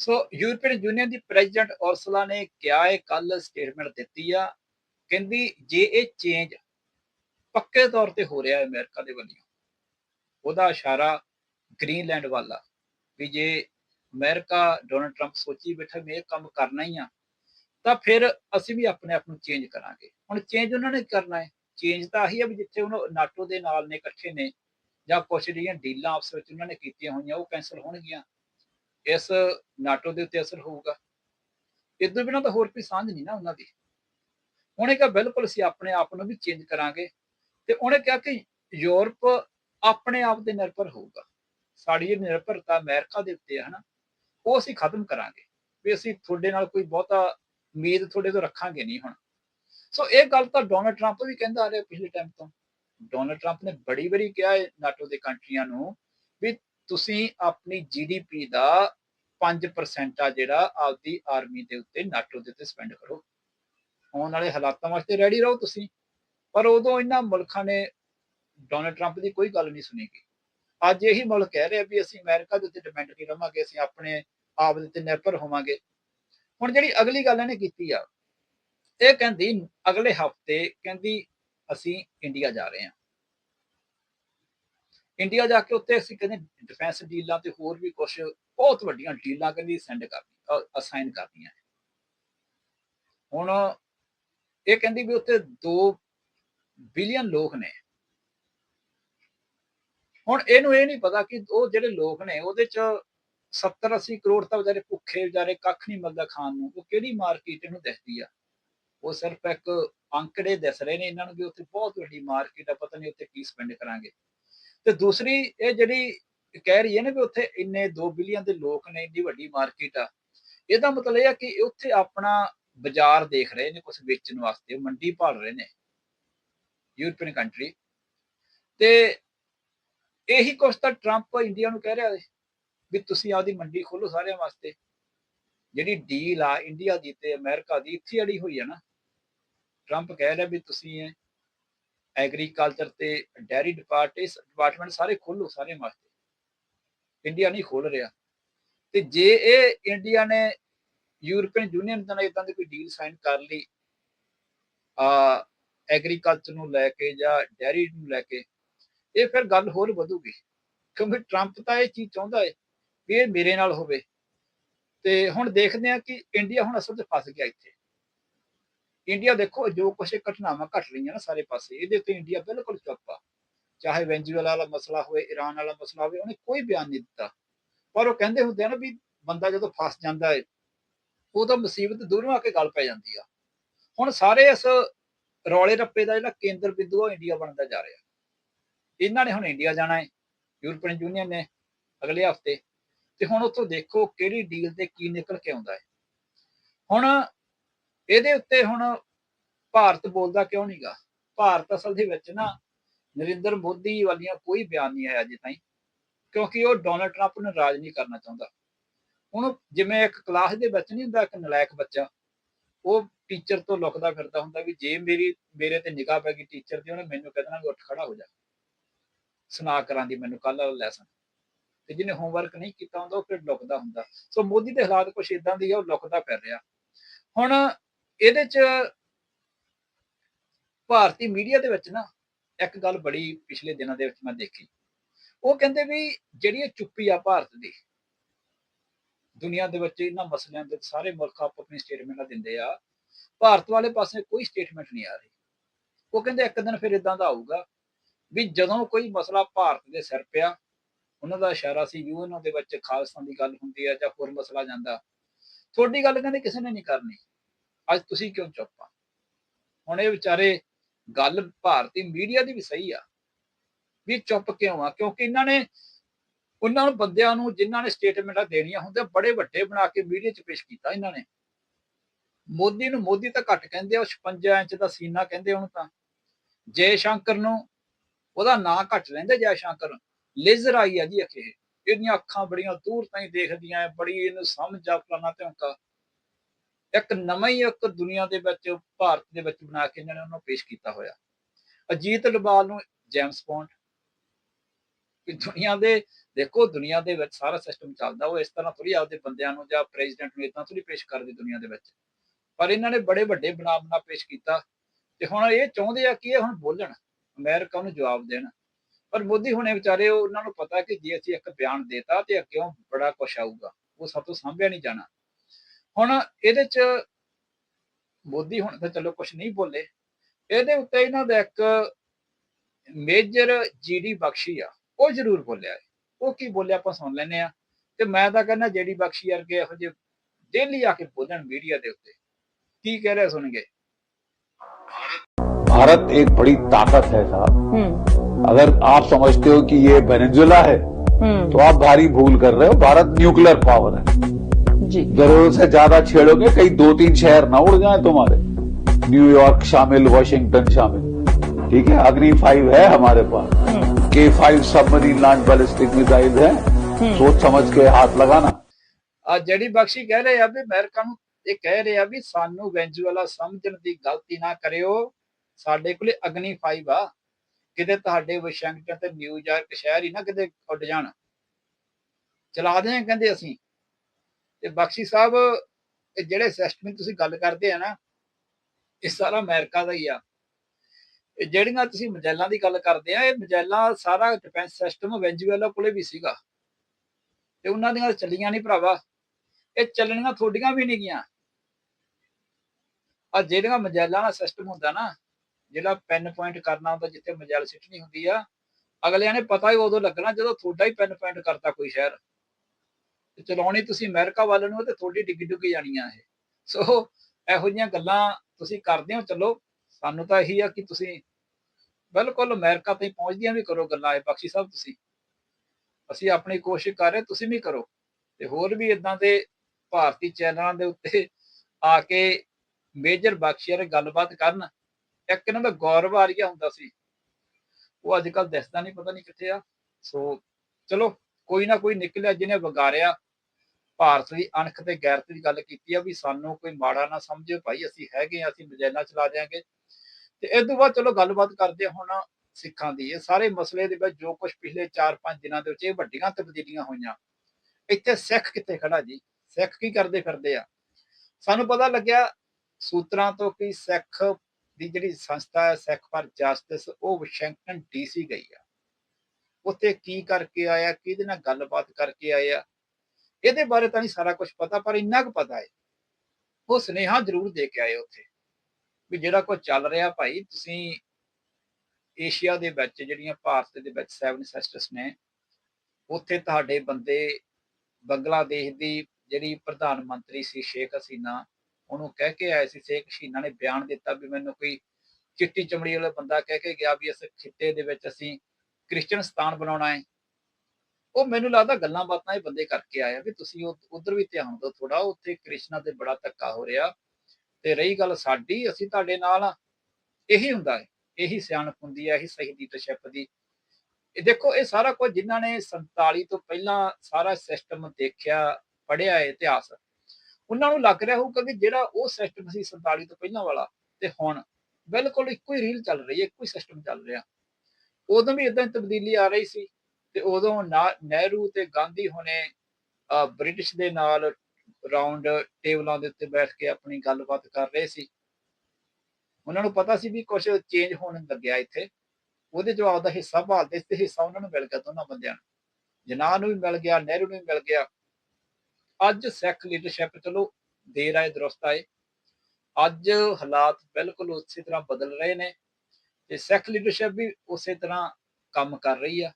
S1: So European Union the president Ursula ਨੇ ਕਿਹਾ ਹੈ ਕੱਲ statement ਦਿੱਤੀ ਆ, ਕਹਿੰਦੀ ਜੇ ਇਹ change ਪੱਕੇ ਤੌਰ ਤੇ ਹੋ ਰਿਹਾ ਹੈ ਅਮਰੀਕਾ ਦੇ ਵੱਲੋਂ, ਉਹਦਾ ਇਸ਼ਾਰਾ ਗ੍ਰੀਨਲੈਂਡ ਵੱਲ ਆ, ਵੀ ਜੇ ਅਮਰੀਕਾ ਡੋਨਲਡ ਟਰੰਪ ਸੋਚੀ ਬੈਠਾ ਮੈਂ ਇਹ ਕੰਮ ਕਰਨਾ ਹੀ ਆ, ਤਾਂ ਫਿਰ ਅਸੀਂ ਵੀ ਆਪਣੇ ਆਪ ਨੂੰ ਚੇਂਜ ਕਰਾਂਗੇ। ਹੁਣ ਚੇਂਜ ਉਹਨਾਂ ਨੇ ਕਰਨਾ ਹੈ। ਚੇਂਜ ਤਾਂ ਆਹੀ ਹੈ ਵੀ ਜਿੱਥੇ ਉਹਨਾਂ ਨਾਟੋ ਦੇ ਨਾਲ ਨੇ ਇਕੱਠੇ ਨੇ, ਜਾਂ ਕੁਝ ਜਿਹੜੀਆਂ ਡੀਲਾਂ ਆਪਸ ਵਿੱਚ ਉਹਨਾਂ ਨੇ ਕੀਤੀਆਂ ਹੋਈਆਂ, ਉਹ ਕੈਨਸਲ ਹੋਣਗੀਆਂ। ਇਸ ਨਾਟੋ ਦੇ ਉੱਤੇ ਅਸਰ ਹੋਊਗਾ। ਇਸ ਬਿਨਾਂ ਤਾਂ ਹੋਰ ਕੋਈ ਸਾਂਝ ਨਹੀਂ ਨਾ ਉਹਨਾਂ ਦੀ। ਉਹਨੇ ਕਿਹਾ, ਬਿਲਕੁਲ ਅਸੀਂ ਆਪਣੇ ਆਪ ਨੂੰ ਵੀ ਚੇਂਜ ਕਰਾਂਗੇ ਤੇ ਉਹਨੇ ਕਿਹਾ ਕਿ ਯੂਰਪ ਆਪਣੇ ਆਪ ਤੇ ਨਿਰਭਰ ਹੋਊਗਾ। ਸਾਡੀ ਇਹ ਨਿਰਭਰਤਾ ਅਮਰੀਕਾ ਦੇ ਉੱਤੇ ਹੈ ਹਨਾ, ਉਹ ਅਸੀਂ ਖਤਮ ਕਰਾਂਗੇ। ਵੀ ਅਸੀਂ ਤੁਹਾਡੇ ਨਾਲ ਕੋਈ ਬਹੁਤਾ ਉਮੀਦ ਤੁਹਾਡੇ ਤੋਂ ਰੱਖਾਂਗੇ ਨਹੀਂ ਹੁਣ। ਸੋ ਇਹ ਗੱਲ ਤਾਂ ਡੋਨਲਡ ਟਰੰਪ ਵੀ ਕਹਿੰਦਾ ਆ ਰਿਹਾ ਪਿਛਲੇ ਟਾਈਮ ਤੋਂ। ਡੋਨਲਡ ਟਰੰਪ ਨੇ ਬੜੀ ਵਾਰੀ ਕਿਹਾ ਹੈ ਨਾਟੋ ਦੇ ਕੰਟਰੀਆਂ ਨੂੰ ਵੀ ਤੁਸੀਂ ਆਪਣੀ ਜੀਡੀਪੀ ਦਾ 5% ਆ ਜਿਹੜਾ ਆਪਦੀ ਆਰਮੀ ਦੇ ਉੱਤੇ ਨਾਟੋ ਦੇ ਉੱਤੇ ਸਪੈਂਡ ਕਰੋ। ਆਉਣ ਵਾਲੇ ਹਾਲਾਤਾਂ ਵਾਸਤੇ ਰੈਡੀ ਰਹੋ ਤੁਸੀਂ। ਪਰ ਉਦੋਂ ਇਹਨਾਂ ਮੁਲਕਾਂ ਨੇ ਡੋਨਲਡ ਟਰੰਪ ਦੀ ਕੋਈ ਗੱਲ ਨਹੀਂ ਸੁਣੀਗੀ ਅੱਜ ਇਹੀ ਮੁਲਕ ਕਹਿ ਰਿਹਾ ਵੀ ਅਸੀਂ ਅਮਰੀਕਾ ਦੇ ਉੱਤੇ ਡਿਪੈਂਡ ਨਹੀਂ ਰਵਾਂਗੇ ਅਸੀਂ ਆਪਣੇ ਆਪ ਦੇ ਉੱਤੇ ਨਿਰਭਰ ਹੋਵਾਂਗੇ। ਹੁਣ ਜਿਹੜੀ ਅਗਲੀ ਗੱਲ ਇਹਨੇ ਕੀਤੀ ਆ, ਇਹ ਕਹਿੰਦੀ ਅਗਲੇ ਹਫ਼ਤੇ ਕਹਿੰਦੀ ਅਸੀਂ ਇੰਡੀਆ ਜਾ ਰਹੇ ਹਾਂ। ਇੰਡੀਆ ਜਾ ਕੇ ਉੱਤੇ ਅਸੀਂ ਕਹਿੰਦੇ ਡਿਫੈਂਸ ਡੀਲਾਂ ਤੇ ਹੋਰ ਵੀ ਕੁਝ ਬਹੁਤ ਵੱਡੀਆਂ ਡੀਲਾਂ ਕਹਿੰਦੀ ਸੈਂਡ ਕਰਨੀ ਅਸਾਈਨ ਕਰਨੀਆਂ ਹੁਣ ਇਹ ਕਹਿੰਦੀ ਵੀ ਉੱਤੇ 2 ਬਿਲੀਅਨ ਲੋਕ ਨੇ। ਹੁਣ ਇਹਨੂੰ ਇਹ ਨਹੀਂ ਪਤਾ ਕਿ ਉਹ ਜਿਹੜੇ ਲੋਕ ਨੇ ਉਹਦੇ ਚ 70 80 ਕਰੋੜ ਤਾਂ ਵਿਚਾਰੇ ਭੁੱਖੇ, ਵਿਚਾਰੇ ਕੱਖ ਨਹੀਂ ਮਿਲਦਾ ਖਾਣ ਨੂੰ। ਉਹ ਕਿਹੜੀ ਮਾਰਕੀਟ ਇਹਨੂੰ ਦਿਖਦੀ ਆ? ਉਹ ਸਿਰਫ ਇੱਕ ਅੰਕੜੇ ਦਿਸ ਰਹੇ ਨੇ ਇਹਨਾਂ ਨੂੰ ਵੀ ਉੱਥੇ ਬਹੁਤ ਵੱਡੀ ਮਾਰਕੀਟ ਆ, ਪਤਾ ਨਹੀਂ ਉੱਥੇ ਕੀ ਸਪੈਂਡ ਕਰਾਂਗੇ। ਤੇ ਦੂਸਰੀ ਇਹ ਜਿਹੜੀ ਕਹਿ ਰਹੀ ਹੈ ਨਾ ਵੀ ਉੱਥੇ ਇੰਨੇ 2 ਬਿਲੀਅਨ ਦੇ ਲੋਕ ਨੇ, ਇੰਨੀ ਵੱਡੀ ਮਾਰਕੀਟ ਆ, ਇਹਦਾ ਮਤਲਬ ਇਹ ਆ ਕਿ ਉੱਥੇ ਆਪਣਾ ਬਾਜ਼ਾਰ ਦੇਖ ਰਹੇ ਨੇ ਕੁਝ ਵੇਚਣ ਵਾਸਤੇ ਮੰਡੀ ਭਾਲ ਰਹੇ ਨੇ ਯੂਰਪੀਅਨ ਕੰਟਰੀ ਤੇ ਇਹੀ ਕੁਛ ਤਾਂ ਟਰੰਪ ਇੰਡੀਆ ਨੂੰ ਕਹਿ ਰਿਹਾ ਵੀ ਤੁਸੀਂ ਆਪਦੀ ਮੰਡੀ ਖੋਲੋ ਸਾਰਿਆਂ ਵਾਸਤੇ। ਜਿਹੜੀ ਡੀਲ ਆ ਇੰਡੀਆ ਦੀ ਤੇ ਅਮਰੀਕਾ ਦੀ, ਇੱਥੇ ਅੜੀ ਹੋਈ ਆ ਨਾ। ਟਰੰਪ ਕਹਿ ਰਿਹਾ ਵੀ ਤੁਸੀਂ ਐਗਰੀਕਲਚਰ ਤੇ ਡੈਰੀ ਡਿਪਾਰਟਮੈਂਟ ਡਿਪਾਰਟਮੈਂਟ ਸਾਰੇ ਖੋਲੋ ਸਾਰਿਆਂ ਵਾਸਤੇ ਇੰਡੀਆ ਨਹੀਂ ਖੋਲ ਰਿਹਾ। ਤੇ ਜੇ ਇਹ ਇੰਡੀਆ ਨੇ ਯੂਰਪੀਅਨ ਯੂਨੀਅਨ ਨਾਲ ਇਦਾਂ ਦੀ ਕੋਈ ਡੀਲ ਸਾਈਨ ਕਰ ਲਈ, ਆ ਐਗਰੀਕਲਚਰ ਨੂੰ ਲੈ ਕੇ ਜਾਂ ਡੈਰੀ ਨੂੰ ਲੈ ਕੇ, ਇਹ ਫਿਰ ਗੱਲ ਹੋਰ ਵਧੂਗੀ। ਕਿਉਂਕਿ ਟਰੰਪ ਤਾਂ ਇਹ ਚੀਜ਼ ਚਾਹੁੰਦਾ ਹੈ ਕਿ ਇਹ ਮੇਰੇ ਨਾਲ ਹੋਵੇ। ਤੇ ਹੁਣ ਦੇਖਦੇ ਆ ਕਿ ਇੰਡੀਆ ਹੁਣ ਅਸਲ 'ਚ ਫਸ ਗਿਆ ਇੱਥੇ। ਇੰਡੀਆ ਦੇਖੋ, ਜੋ ਕੁਛ ਘਟਨਾਵਾਂ ਘਟ ਰਹੀਆਂ ਨਾ ਸਾਰੇ ਪਾਸੇ, ਇਹਦੇ ਉੱਤੇ ਇੰਡੀਆ ਬਿਲਕੁਲ ਚੁੱਪ ਆ। ਚਾਹੇ ਵੈਂਜੂਏਲਾ ਵਾਲਾ ਮਸਲਾ ਹੋਵੇ ਈਰਾਨ ਵਾਲਾ ਮਸਲਾ ਹੋਵੇ, ਉਹਨੇ ਕੋਈ ਬਿਆਨ ਨਹੀਂ ਦਿੱਤਾ। ਪਰ ਉਹ ਕਹਿੰਦੇ ਹੁੰਦੇ ਆ ਨਾ ਵੀ ਬੰਦਾ ਜਦੋਂ ਫਸ ਜਾਂਦਾ ਹੈ ਉਦੋਂ ਮੁਸੀਬਤ ਦੂਰੋਂ ਆ ਕੇ ਗੱਲ ਪੈ ਜਾਂਦੀ ਆ। ਹੁਣ ਸਾਰੇ ਇਸ ਰੌਲੇ ਰੱਪੇ ਦਾ ਜਿਹੜਾ ਕੇਂਦਰ ਬਿੰਦੂ ਆ ਇੰਡੀਆ ਬਣਦਾ ਜਾ ਰਿਹਾ। ਇਹਨਾਂ ਨੇ ਹੁਣ ਇੰਡੀਆ ਜਾਣਾ ਹੈ ਯੂਰਪੀਅਨ ਯੂਨੀਅਨ ਨੇ ਅਗਲੇ ਹਫ਼ਤੇ। ਤੇ ਹੁਣ ਉੱਥੋਂ ਦੇਖੋ ਕਿਹੜੀ ਡੀਲ ਤੇ ਕੀ ਨਿਕਲ ਕੇ ਆਉਂਦਾ ਹੈ ਹੁਣ ਇਹਦੇ ਉੱਤੇ ਹੁਣ ਭਾਰਤ ਬੋਲਦਾ ਕਿਉਂ ਨਹੀਂਗਾ ਭਾਰਤ ਅਸਲ ਦੇ ਵਿੱਚ ਨਾ ਨਰਿੰਦਰ ਮੋਦੀ ਵਾਲੀਆਂ ਕੋਈ ਬਿਆਨ ਨਹੀਂ ਆਇਆ ਅਜੇ ਤਾਈਂ, ਕਿਉਂਕਿ ਉਹ ਡੋਨਲਡ ਟਰੰਪ ਨੂੰ ਰਾਜ ਨਹੀਂ ਕਰਨਾ ਚਾਹੁੰਦਾ। ਹੁਣ ਜਿਵੇਂ ਇੱਕ ਕਲਾਸ ਦੇ ਵਿੱਚ ਨਹੀਂ ਹੁੰਦਾ, ਇੱਕ ਨਲਾਇਕ ਬੱਚਾ, ਉਹ ਟੀਚਰ ਤੋਂ ਲੁਕਦਾ ਫਿਰਦਾ ਹੁੰਦਾ ਵੀ ਜੇ ਮੇਰੀ, ਮੇਰੇ ਤੇ ਨਿਗਾਹ ਪੈ ਗਈ ਟੀਚਰ ਦੀ, ਉਹਨੇ ਮੈਨੂੰ ਕਹਿ ਦੇਣਾ ਉੱਠ ਖੜਾ ਹੋ ਜਾ। ਸੁਣਾ ਕਰਾਂ ਦੀ ਮੈਨੂੰ ਕੱਲ ਵਾਲਾ ਲੈਸਨ ਤੇ ਜਿਹਨੇ ਹੋਮਵਰਕ ਨਹੀਂ ਕੀਤਾ ਹੁੰਦਾ, ਉਹ ਫਿਰ ਲੁਕਦਾ ਹੁੰਦਾ। ਸੋ ਮੋਦੀ ਦੇ ਹਾਲਾਤ ਕੁਛ ਇਦਾਂ ਦੀ ਆ, ਉਹ ਲੁਕਦਾ ਫਿਰ ਰਿਹਾ। ਹੁਣ ਇਹਦੇ ਚ ਭਾਰਤੀ ਮੀਡੀਆ ਦੇ ਵਿੱਚ ਨਾ ਇੱਕ ਗੱਲ ਬੜੀ ਪਿਛਲੇ ਦਿਨਾਂ ਦੇ ਵਿੱਚ ਮੈਂ ਦੇਖੀ। ਉਹ ਕਹਿੰਦੇ ਵੀ ਜਿਹੜੀ ਇਹ ਚੁੱਪੀ ਆ ਭਾਰਤ ਦੀ, ਦੁਨੀਆ ਦੇ ਵਿੱਚ ਇਹਨਾਂ ਮਸਲਿਆਂ ਦੇ ਸਾਰੇ ਮੁਲਕ ਆਪ ਆਪਣੀ ਸਟੇਟਮੈਂਟਾਂ ਦਿੰਦੇ ਆ, ਭਾਰਤ ਵਾਲੇ ਪਾਸੇ ਕੋਈ ਸਟੇਟਮੈਂਟ ਨਹੀਂ ਆ ਰਹੀ। ਉਹ ਕਹਿੰਦੇ ਇੱਕ ਦਿਨ ਫਿਰ ਇਦਾਂ ਦਾ ਆਊਗਾ ਵੀ ਜਦੋਂ ਕੋਈ ਮਸਲਾ ਭਾਰਤ ਦੇ ਸਿਰ ਪਿਆ, ਉਹਨਾਂ ਦਾ ਇਸ਼ਾਰਾ ਸੀ ਵੀ ਉਹਨਾਂ ਦੇ ਵਿੱਚ ਖਾਲਸਾ ਦੀ ਗੱਲ ਹੁੰਦੀ ਆ ਜਾਂ ਹੋਰ ਮਸਲਾ ਜਾਂਦਾ। ਤੁਹਾਡੀ ਗੱਲ ਕਹਿੰਦੇ ਕਿਸੇ ਨੇ ਨਹੀਂ ਕਰਨੀ। ਅੱਜ ਤੁਸੀਂ ਕਿਉਂ ਚੁੱਪ ਆ? ਹੁਣ ਇਹ ਵਿਚਾਰੇ ਗੱਲ ਭਾਰਤੀ ਮੀਡੀਆ ਦੀ ਵੀ ਸਹੀ ਆ। ਵੀ ਚੁੱਪ ਕਿਉਂ ਆ? ਕਿਉਂਕਿ ਇਹਨਾਂ ਨੇ, ਉਹਨਾਂ ਨੂੰ ਬੰਦਿਆਂ ਨੂੰ ਜਿਨ੍ਹਾਂ ਨੇ ਸਟੇਟਮੈਂਟਾਂ ਦੇਣੀਆਂ ਹੁੰਦੇ ਬੜੇ ਵੱਡੇ ਬਣਾ ਕੇ ਮੀਡੀਆ 'ਚ ਪੇਸ਼ ਕੀਤਾ ਇਹਨਾਂ ਨੇ। ਮੋਦੀ ਨੂੰ ਮੋਦੀ ਤਾਂ ਘੱਟ ਕਹਿੰਦੇ ਆ, ਉਹ 56 ਇੰਚ ਦਾ ਸੀਨਾ ਕਹਿੰਦੇ ਉਹਨੂੰ ਤਾਂ। ਜੈ ਸ਼ੰਕਰ ਨੂੰ, ਉਹਦਾ ਨਾਂ ਘੱਟ ਲੈਂਦੇ ਜੈ ਸ਼ੰਕਰ। ਲੇਜ਼ਰ ਆਈ ਆ ਜੀ ਅਖੇ। ਇਹਦੀਆਂ ਅੱਖਾਂ ਬੜੀਆਂ ਦੂਰ ਤਾਈਂ ਦੇਖਦੀਆਂ ਬੜੀ ਇਹਨੂੰ ਸਮਝ ਆ ਫਲਾਣਾ ਧੌਂਕਾ। ਇੱਕ ਨਵਾਂ ਹੀ ਇੱਕ ਦੁਨੀਆ ਦੇ ਵਿੱਚ, ਭਾਰਤ ਦੇ ਵਿੱਚ ਬਣਾ ਕੇ ਇਹਨਾਂ ਨੇ ਉਹਨੂੰ ਪੇਸ਼ ਕੀਤਾ ਹੋਇਆ। ਅਜੀਤ ਡੋਭਾਲ ਨੂੰ ਜੇਮਸ ਬੌਂਡ। ਕਿ ਦੁਨੀਆ ਦੇ, ਦੇਖੋ ਦੁਨੀਆ ਦੇ ਵਿੱਚ ਸਾਰਾ ਸਿਸਟਮ ਚੱਲਦਾ, ਉਹ ਇਸ ਤਰ੍ਹਾਂ ਥੋੜੀ ਆਪਦੇ ਬੰਦਿਆਂ ਨੂੰ ਜਾਂ ਪ੍ਰੈਜ਼ੀਡੈਂਟ ਨੂੰ ਇਦਾਂ ਥੋੜੀ ਪੇਸ਼ ਕਰਦੇ ਦੁਨੀਆ ਦੇ ਵਿੱਚ। ਪਰ ਇਹਨਾਂ ਨੇ ਬੜੇ ਵੱਡੇ ਬਣਾ ਬਣਾ ਪੇਸ਼ ਕੀਤਾ। ਤੇ ਹੁਣ ਇਹ ਚਾਹੁੰਦੇ ਆ ਕਿ ਇਹ ਹੁਣ ਬੋਲਣ, ਅਮਰੀਕਾ ਨੂੰ ਜਵਾਬ ਦੇਣ। ਪਰ ਮੋਦੀ ਹੁਣੇ ਵਿਚਾਰੇ ਉਹਨਾਂ ਨੂੰ ਪਤਾ ਕਿ ਜੇ ਅਸੀਂ ਇੱਕ ਬਿਆਨ ਦੇਤਾ ਤੇ ਅੱਗੇੋਂ ਬੜਾ ਕੁਛ ਆਊਗਾ। ਉਹ ਸਭ ਤੋਂ ਸਾਂਭਿਆ ਨਹੀਂ ਜਾਣਾ। ਹੁਣ ਇਹਦੇ ਚ ਮੋਦੀ ਹੁਣ ਤਾਂ ਚਲੋ ਕੁਝ ਨਹੀਂ ਬੋਲੇ ਇਹਦੇ ਉੱਤੇ ਇਹਨਾਂ ਦਾ ਇੱਕ ਮੇਜਰ ਜੀਡੀ ਬਖਸ਼ੀ ਆ ਉਹ ਜ਼ਰੂਰ ਬੋਲਿਆ ਹੈ। ਉਹ ਕੀ ਬੋਲਿਆ ਆਪਾਂ ਸੁਣ ਲੈਨੇ ਆ ਤੇ ਮੈਂ ਤਾਂ ਕਹਿੰਦਾ ਜੀਡੀ ਬਖਸ਼ੀ ਵਰਗੇ ਇਹੋ ਜਿਹੇ ਡੇਲੀ ਆ ਕੇ ਬੋਲਣ ਮੀਡੀਆ ਦੇ ਉੱਤੇ ਕੀ ਕਹਿ ਰਿਹਾ ਸੁਣਗੇ
S3: भारत एक बड़ी ताकत है साहब
S4: हम्म
S3: अगर आप समझते हो कि ये वेनेजुएला है
S4: हम्म
S3: तो आप भारी भूल कर रहे हो भारत न्यूक्लियर पावर है
S4: जी
S3: जरूरत से ज्यादा छेड़ोगे कहीं दो तीन शहर ना उड़ जाए तुम्हारे न्यूयॉर्क शामिल वॉशिंगटन शामिल ठीक है अग्नि फाइव है हमारे पास
S4: हम्म
S3: के five submarine launch ballistic missile है सोच समझ के हाथ लगाना
S1: ਆ ਜਿਹੜੀ ਬਖਸ਼ੀ ਕਹਿ ਰਹੇ ਆ ਵੀ ਅਮਰੀਕਾ ਨੂੰ ਇਹ ਕਹਿ ਰਹੇ ਆ ਵੀ ਸਾਨੂੰ ਵੈਂਜੂਅਲਾ ਸਮਝਣ ਦੀ ਗਲਤੀ ਨਾ ਕਰਿਓ ਸਾਡੇ ਕੋਲੇ ਅਗਨੀ 5 ਆ ਕਿਤੇ ਤੁਹਾਡੇ ਵਾਸ਼ਿੰਗਟਨ ਤੇ ਨਿਊਯਾਰਕ ਸ਼ਹਿਰ ਹੀ ਨਾ ਕਿਤੇ ਉੱਡ ਜਾਣ ਚਲਾ ਦੇ ਕਹਿੰਦੇ ਅਸੀਂ ਤੇ ਬਖਸ਼ੀ ਸਾਹਿਬ, ਇਹ ਜਿਹੜੇ ਸਿਸਟਮ ਤੁਸੀਂ ਗੱਲ ਕਰਦੇ ਆ ਨਾ, ਇਹ ਸਾਰਾ ਅਮਰੀਕਾ ਦਾ ਹੀ ਆ। ਇਹ ਜਿਹੜੀਆਂ ਤੁਸੀਂ ਮਜੈਲਾਂ ਦੀ ਗੱਲ ਕਰਦੇ ਆ, ਇਹ ਮਜੈਲਾਂ ਸਾਰਾ ਡਿਫੈਂਸ ਸਿਸਟਮ ਵੈਂਜੂਅਲਾ ਕੋਲੇ ਵੀ ਸੀਗਾ। ਤੇ ਉਹਨਾਂ ਦੀਆਂ ਚੱਲੀਆਂ ਨਹੀਂ ਭਰਾਵਾ। ਇਹ ਚੱਲਣੀਆਂ ਥੋਡੀਆਂ ਵੀ ਨਹੀਂ ਗੀਆਂ ਆ ਜਿਹੜੀਆਂ ਮਜੈਲਾਂ ਦਾ ਸਿਸਟਮ ਹੁੰਦਾ ਨਾ, ਜਿਹੜਾ ਪੈਨ ਪੁਆਇੰਟ ਕਰਨਾ ਹੁੰਦਾ, ਜਿੱਥੇ ਮਜੈਲ ਸਿੱਟਣੀ ਹੁੰਦੀ ਆ, ਅਗਲਿਆਂ ਨੇ ਪਤਾ ਹੀ ਉਦੋਂ ਲੱਗਣਾ ਜਦੋਂ ਤੁਹਾਡਾ ਹੀ ਪੈਨ ਪੁਆਇੰਟ ਕਰਤਾ ਕੋਈ ਸ਼ਹਿਰ। ਤੇ ਚਲਾਉਣੀ ਤੁਸੀਂ ਅਮਰੀਕਾ ਵੱਲ ਨੂੰ ਤੇ ਤੁਹਾਡੀ ਡਿੱਗੀ ਡੁੱਗੀ ਜਾਣੀਆਂ ਇਹ। ਸੋ ਇਹੋ ਜਿਹੀਆਂ ਗੱਲਾਂ ਤੁਸੀਂ ਕਰਦੇ ਹੋ, ਚਲੋ ਸਾਨੂੰ ਤਾਂ ਇਹੀ ਆ ਕਿ ਤੁਸੀਂ ਬਿਲਕੁਲ ਅਮਰੀਕਾ ਤਾਈਂ ਪਹੁੰਚਦੀਆਂ ਵੀ ਕਰੋ ਗੱਲਾਂ ਇਹ ਬਖਸ਼ੀ ਸਾਹਿਬ ਤੁਸੀਂ। ਅਸੀਂ ਆਪਣੀ ਕੋਸ਼ਿਸ਼ ਕਰ ਰਹੇ, ਤੁਸੀਂ ਵੀ ਕਰੋ। ਤੇ ਹੋਰ ਵੀ ਇਦਾਂ ਦੇ ਭਾਰਤੀ ਚੈਨਲਾਂ ਦੇ ਉੱਤੇ ਆ ਕੇ ਮੇਜਰ ਬਖਸ਼ੀਅਰ ਗੱਲਬਾਤ ਕਰਨ। ਇੱਕ ਇਹਨਾਂ ਦਾ ਗੌਰਵ ਆਰੀਆ ਹੁੰਦਾ ਸੀ। ਉਹ ਅੱਜ ਕੱਲ ਦਿਸਦਾ ਨਹੀਂ ਪਤਾ ਨਹੀਂ ਕਿੱਥੇ ਆ। ਸੋ ਚਲੋ ਕੋਈ ਨਾ ਕੋਈ ਨਿਕਲਿਆ ਜਿਹਨੇ ਵਗਾਰਿਆ ਭਾਰਤ ਦੀ ਅਣਖ ਤੇ ਗੈਰਤ ਦੀ ਗੱਲ ਕੀਤੀ ਆ ਵੀ ਸਾਨੂੰ ਕੋਈ ਮਾੜਾ ਨਾ ਸਮਝਿਓ ਭਾਈ ਅਸੀਂ ਹੈਗੇ ਆ, ਅਸੀਂ ਮਜੈਨਾ ਚਲਾ ਦਿਆਂਗੇ। ਤੇ ਇਸ ਤੋਂ ਬਾਅਦ ਚਲੋ ਗੱਲਬਾਤ ਕਰਦੇ ਹੁਣ ਸਿੱਖਾਂ ਦੀ। ਇਹ ਸਾਰੇ ਮਸਲੇ ਦੇ ਵਿੱਚ ਜੋ ਕੁਝ ਪਿਛਲੇ 4-5 ਦਿਨਾਂ ਦੇ ਵਿੱਚ ਇਹ ਵੱਡੀਆਂ ਤਬਦੀਲੀਆਂ ਹੋਈਆਂ। ਇੱਥੇ ਸਿੱਖ ਕਿੱਥੇ ਖੜਾ ਜੀ? ਸਿੱਖ ਕੀ ਕਰਦੇ ਫਿਰਦੇ ਆ? ਸਾਨੂੰ ਪਤਾ ਲੱਗਿਆ ਸੂਤਰਾਂ ਤੋਂ ਕਿ ਸਿੱਖ ਦੀ ਜਿਹੜੀ ਸੰਸਥਾ ਹੈ, ਸਿੱਖ ਫਾਰ ਜਸਟਿਸ, ਉਹ ਵਾਸ਼ਿੰਗਟਨ ਡੀਸੀ ਗਈ ਆ। ਉੱਥੇ ਕੀ ਕਰਕੇ ਆਇਆ, ਕਿਹਦੇ ਨਾਲ ਗੱਲਬਾਤ ਕਰਕੇ ਆਇਆ ਇਹਦੇ ਬਾਰੇ ਤਾਂ ਨਹੀਂ ਸਾਰਾ ਕੁਝ ਪਤਾ, ਪਰ ਇੰਨਾ ਕੁ ਪਤਾ ਹੈ। ਉਹ ਸੁਨੇਹਾ ਜ਼ਰੂਰ ਦੇ ਕੇ ਆਏ ਉੱਥੇ ਵੀ ਜਿਹੜਾ ਕੁਝ ਚੱਲ ਰਿਹਾ ਭਾਈ, ਤੁਸੀਂ ਏਸ਼ੀਆ ਦੇ ਵਿੱਚ ਜਿਹੜੀਆਂ ਭਾਰਤ ਦੇ ਵਿੱਚ ਸੈਵਨ ਸਿਸਟਰਸ ਨੇ, ਉੱਥੇ ਤੁਹਾਡੇ ਬੰਦੇ ਬੰਗਲਾਦੇਸ਼ ਦੀ ਜਿਹੜੀ ਪ੍ਰਧਾਨ ਮੰਤਰੀ ਸੀ ਸ਼ੇਖ ਹਸੀਨਾ, ਉਹਨੂੰ ਕਹਿ ਕੇ ਆਏ ਸੀ, ਸ਼ੇਖ ਹਸੀਨਾ ਨੇ ਬਿਆਨ ਦਿੱਤਾ ਵੀ ਮੈਨੂੰ ਕੋਈ ਚਿੱਟੀ ਚਮੜੀ ਵਾਲਾ ਬੰਦਾ ਕਹਿ ਕੇ ਗਿਆ ਵੀ ਇਸ ਖਿੱਤੇ ਦੇ ਵਿੱਚ ਅਸੀਂ ਕ੍ਰਿਸਚੀਅਨ ਸਥਾਨ ਬਣਾਉਣਾ ਹੈ। ਉਹ ਮੈਨੂੰ ਲੱਗਦਾ ਗੱਲਾਂ ਬਾਤਾਂ ਇਹ ਬੰਦੇ ਕਰਕੇ ਆਇਆ ਵੀ ਤੁਸੀਂ ਉਧਰ ਵੀ ਧਿਆਨ ਦਿਓ ਥੋੜਾ ਉੱਥੇ ਕ੍ਰਿਸ਼ਨਾ ਤੇ ਬੜਾ ਧੱਕਾ ਹੋ ਰਿਹਾ ਤੇ ਰਹੀ ਗੱਲ ਸਾਡੀ, ਅਸੀਂ ਤੁਹਾਡੇ ਨਾਲ ਆ। ਇਹੀ ਹੁੰਦਾ ਹੈ, ਇਹੀ ਸਿਆਣਪ ਹੁੰਦੀ ਹੈ, ਇਹੀ ਸਹੀ ਲੀਡਰਸ਼ਿਪ ਦੀ। ਇਹ ਦੇਖੋ, ਇਹ ਸਾਰਾ ਕੁਝ ਜਿਨ੍ਹਾਂ ਨੇ 47 ਤੋਂ ਪਹਿਲਾਂ ਸਾਰਾ ਸਿਸਟਮ ਦੇਖਿਆ ਪੜਿਆ ਹੈ ਇਤਿਹਾਸ, ਉਹਨਾਂ ਨੂੰ ਲੱਗ ਰਿਹਾ ਹੋਊਗਾ ਕਿ ਜਿਹੜਾ ਉਹ ਸਿਸਟਮ ਸੀ 47 ਤੋਂ ਪਹਿਲਾਂ ਵਾਲਾ ਤੇ ਹੁਣ ਬਿਲਕੁਲ ਇੱਕੋ ਹੀ ਰੀਲ ਚੱਲ ਰਹੀ ਹੈ, ਇੱਕੋ ਹੀ ਸਿਸਟਮ ਚੱਲ ਰਿਹਾ। ਉਦੋਂ ਵੀ ਇਦਾਂ ਤਬਦੀਲੀ ਆ ਰਹੀ ਸੀ। ਤੇ ਉਦੋਂ ਨਾ- ਨਹਿਰੂ ਤੇ ਗਾਂਧੀ ਹੁਣੇ ਬ੍ਰਿਟਿਸ਼ ਦੇ ਨਾਲ ਰਾਉਂਡ ਟੇਬਲਾਂ ਦੇ ਉੱਤੇ ਬੈਠ ਕੇ ਆਪਣੀ ਗੱਲਬਾਤ ਕਰ ਰਹੇ ਸੀ। ਉਹਨਾਂ ਨੂੰ ਪਤਾ ਸੀ ਵੀ ਕੁਝ ਚੇਂਜ ਹੋਣ ਲੱਗਿਆ ਇੱਥੇ। ਉਹਦੇ ਜਵਾਬ ਦਾ ਹਿੱਸਾ ਭਾਲਦੇ ਸੀ ਤੇ ਹਿੱਸਾ ਉਹਨਾਂ ਨੂੰ ਮਿਲ ਗਿਆ ਦੋਨਾਂ ਬੰਦਿਆਂ ਨੂੰ। ਜਨਾਹ ਨੂੰ ਵੀ ਮਿਲ ਗਿਆ, ਨਹਿਰੂ ਨੂੰ ਵੀ ਮਿਲ ਗਿਆ। ਅੱਜ ਸਿੱਖ ਲੀਡਰਸ਼ਿਪ ਚਲੋ ਦੇਰ ਆਏ ਦਰੁਸਤ ਆਏ ਅੱਜ ਹਾਲਾਤ ਬਿਲਕੁਲ ਉਸੇ ਤਰ੍ਹਾਂ ਬਦਲ ਰਹੇ ਨੇ ਤੇ ਸਿੱਖ ਲੀਡਰਸ਼ਿਪ ਵੀ ਉਸੇ ਤਰ੍ਹਾਂ ਕੰਮ ਕਰ ਰਹੀ ਆ।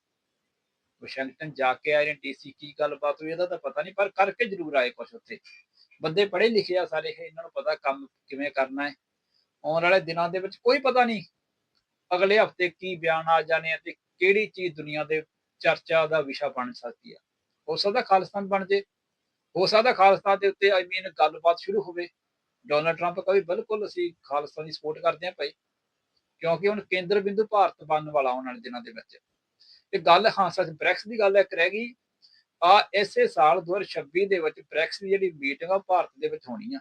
S1: ਵਾਸ਼ਿੰਗਟਨ ਜਾ ਕੇ ਆਏ ਨੇ ਡੀਸੀ ਕੀ ਗੱਲਬਾਤ ਹੋਈ ਇਹਦਾ ਤਾਂ ਪਤਾ ਨਹੀਂ, ਪਰ ਕਰਕੇ ਜ਼ਰੂਰ ਆਏ ਕੁਛ ਉੱਥੇ। ਬੰਦੇ ਪੜ੍ਹੇ ਲਿਖੇ ਆ ਸਾਰੇ, ਇਹਨਾਂ ਨੂੰ ਪਤਾ ਕੰਮ ਕਿਵੇਂ ਕਰਨਾ ਹੈ। ਆਉਣ ਵਾਲੇ ਦਿਨਾਂ ਦੇ ਵਿੱਚ ਕੋਈ ਪਤਾ ਨਹੀਂ, ਅਗਲੇ ਹਫ਼ਤੇ ਕੀ ਬਿਆਨ ਆ ਜਾਣੇ ਆ ਤੇ ਕਿਹੜੀ ਚੀਜ਼ ਦੁਨੀਆ ਦੇ ਚਰਚਾ ਦਾ ਵਿਸ਼ਾ ਬਣ ਸਕਦੀ ਆ। ਹੋ ਸਕਦਾ ਖਾਲਿਸਤਾਨ ਬਣ ਜੇ, ਹੋ ਸਕਦਾ ਖਾਲਿਸਤਾਨ ਦੇ ਉੱਤੇ ਆਈ ਮੀਨ ਗੱਲਬਾਤ ਸ਼ੁਰੂ ਹੋਵੇ। ਡੋਨਲਡ ਟਰੰਪ ਕਹੇ ਬਿਲਕੁਲ ਅਸੀਂ ਖਾਲਿਸਤਾਨ ਦੀ ਸਪੋਰਟ ਕਰਦੇ ਹਾਂ ਭਾਈ, ਕਿਉਂਕਿ ਹੁਣ ਕੇਂਦਰ ਬਿੰਦੂ ਭਾਰਤ ਬਣਨ ਵਾਲਾ ਆਉਣ ਵਾਲੇ ਦਿਨਾਂ ਦੇ ਵਿੱਚ। ਇਹ ਗੱਲ ਹਾਂ, ਸੱਚ, ਬ੍ਰੈਕਸ ਦੀ ਗੱਲ ਇੱਕ ਰਹਿ ਗਈ। ਆ ਇਸੇ ਸਾਲ 2026 ਦੇ ਵਿੱਚ ਬ੍ਰੈਕਸ ਦੀ ਜਿਹੜੀ ਮੀਟਿੰਗ ਆ ਭਾਰਤ ਦੇ ਵਿੱਚ ਹੋਣੀ ਆ।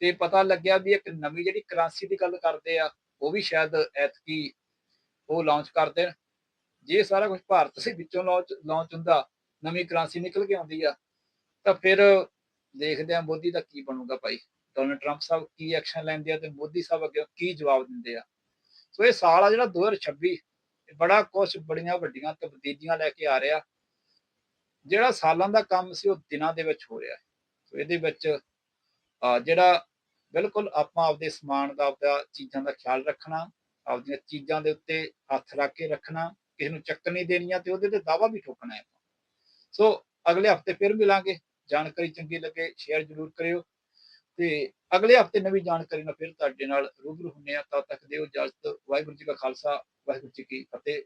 S1: ਤੇ ਪਤਾ ਲੱਗਿਆ ਵੀ ਇੱਕ ਨਵੀਂ ਜਿਹੜੀ ਕਰੰਸੀ ਦੀ ਗੱਲ ਕਰਦੇ ਆ, ਉਹ ਵੀ ਸ਼ਾਇਦ ਐਤਕੀ ਉਹ ਲਾਂਚ ਕਰਦੇ ਜੇ ਸਾਰਾ ਕੁਝ ਭਾਰਤ ਦੇ ਵਿੱਚੋਂ ਲਾਂਚ ਲਾਂਚ ਹੁੰਦਾ, ਨਵੀਂ ਕਰੰਸੀ ਨਿਕਲ ਕੇ ਆਉਂਦੀ ਆ, ਤਾਂ ਫਿਰ ਦੇਖਦੇ ਆ ਮੋਦੀ ਦਾ ਕੀ ਬਣੂਗਾ ਭਾਈ। ਡੋਨਲਡ ਟਰੰਪ ਸਾਹਿਬ ਕੀ ਐਕਸ਼ਨ ਲੈਂਦੇ ਆ ਤੇ ਮੋਦੀ ਸਾਹਿਬ ਅੱਗੇ ਕੀ ਜਵਾਬ ਦਿੰਦੇ ਆ। ਸੋ ਇਹ ਸਾਲ ਆ ਜਿਹੜਾ 2026 ਇਹ ਬੜਾ ਕੁਝ ਬੜੀਆਂ ਵੱਡੀਆਂ ਤਬਦੀਲੀਆਂ ਲੈ ਕੇ ਆ ਰਿਹਾ। ਜਿਹੜਾ ਸਾਲਾਂ ਦਾ ਕੰਮ ਸੀ, ਉਹ ਦਿਨਾਂ ਦੇ ਵਿੱਚ ਹੋ ਰਿਹਾ ਹੈ। ਸੋ ਇਹਦੇ ਵਿੱਚ ਜਿਹੜਾ ਬਿਲਕੁਲ ਆਪਾਂ ਆਪਦੇ ਸਮਾਨ ਦਾ, ਆਪਦਾ ਚੀਜ਼ਾਂ ਦਾ ਖਿਆਲ ਰੱਖਣਾ, ਆਪਦੀਆਂ ਚੀਜ਼ਾਂ ਦੇ ਉੱਤੇ ਹੱਥ ਰੱਖ ਕੇ ਰੱਖਣਾ, ਕਿਸੇ ਨੂੰ ਚੱਕਰ ਨਹੀਂ ਦੇਣੀਆਂ ਤੇ ਉਹਦੇ ਤੇ ਦਾਵਾ ਵੀ ਠੋਕਣਾ ਹੈ। ਸੋ ਅਗਲੇ ਹਫ਼ਤੇ ਫਿਰ ਮਿਲਾਂਗੇ। ਜਾਣਕਾਰੀ ਚੰਗੀ ਲੱਗੇ ਸ਼ੇਅਰ ਜ਼ਰੂਰ ਕਰਿਓ। ਤੇ ਅਗਲੇ ਹਫ਼ਤੇ ਨਵੀਂ ਜਾਣਕਾਰੀ ਨਾਲ ਫਿਰ ਤੁਹਾਡੇ ਨਾਲ ਰੂਬਰੂ ਹੁੰਨੇ ਆ ਤਦ ਤੱਕ ਦਿਓ ਇਜਾਜ਼ਤ। ਵਾਹਿਗੁਰੂ ਜੀ ਕਾ ਖਾਲਸਾ। ਵਾਹਿਗੁਰੂ ਜੀ ਕੀ ਫਤਿਹ।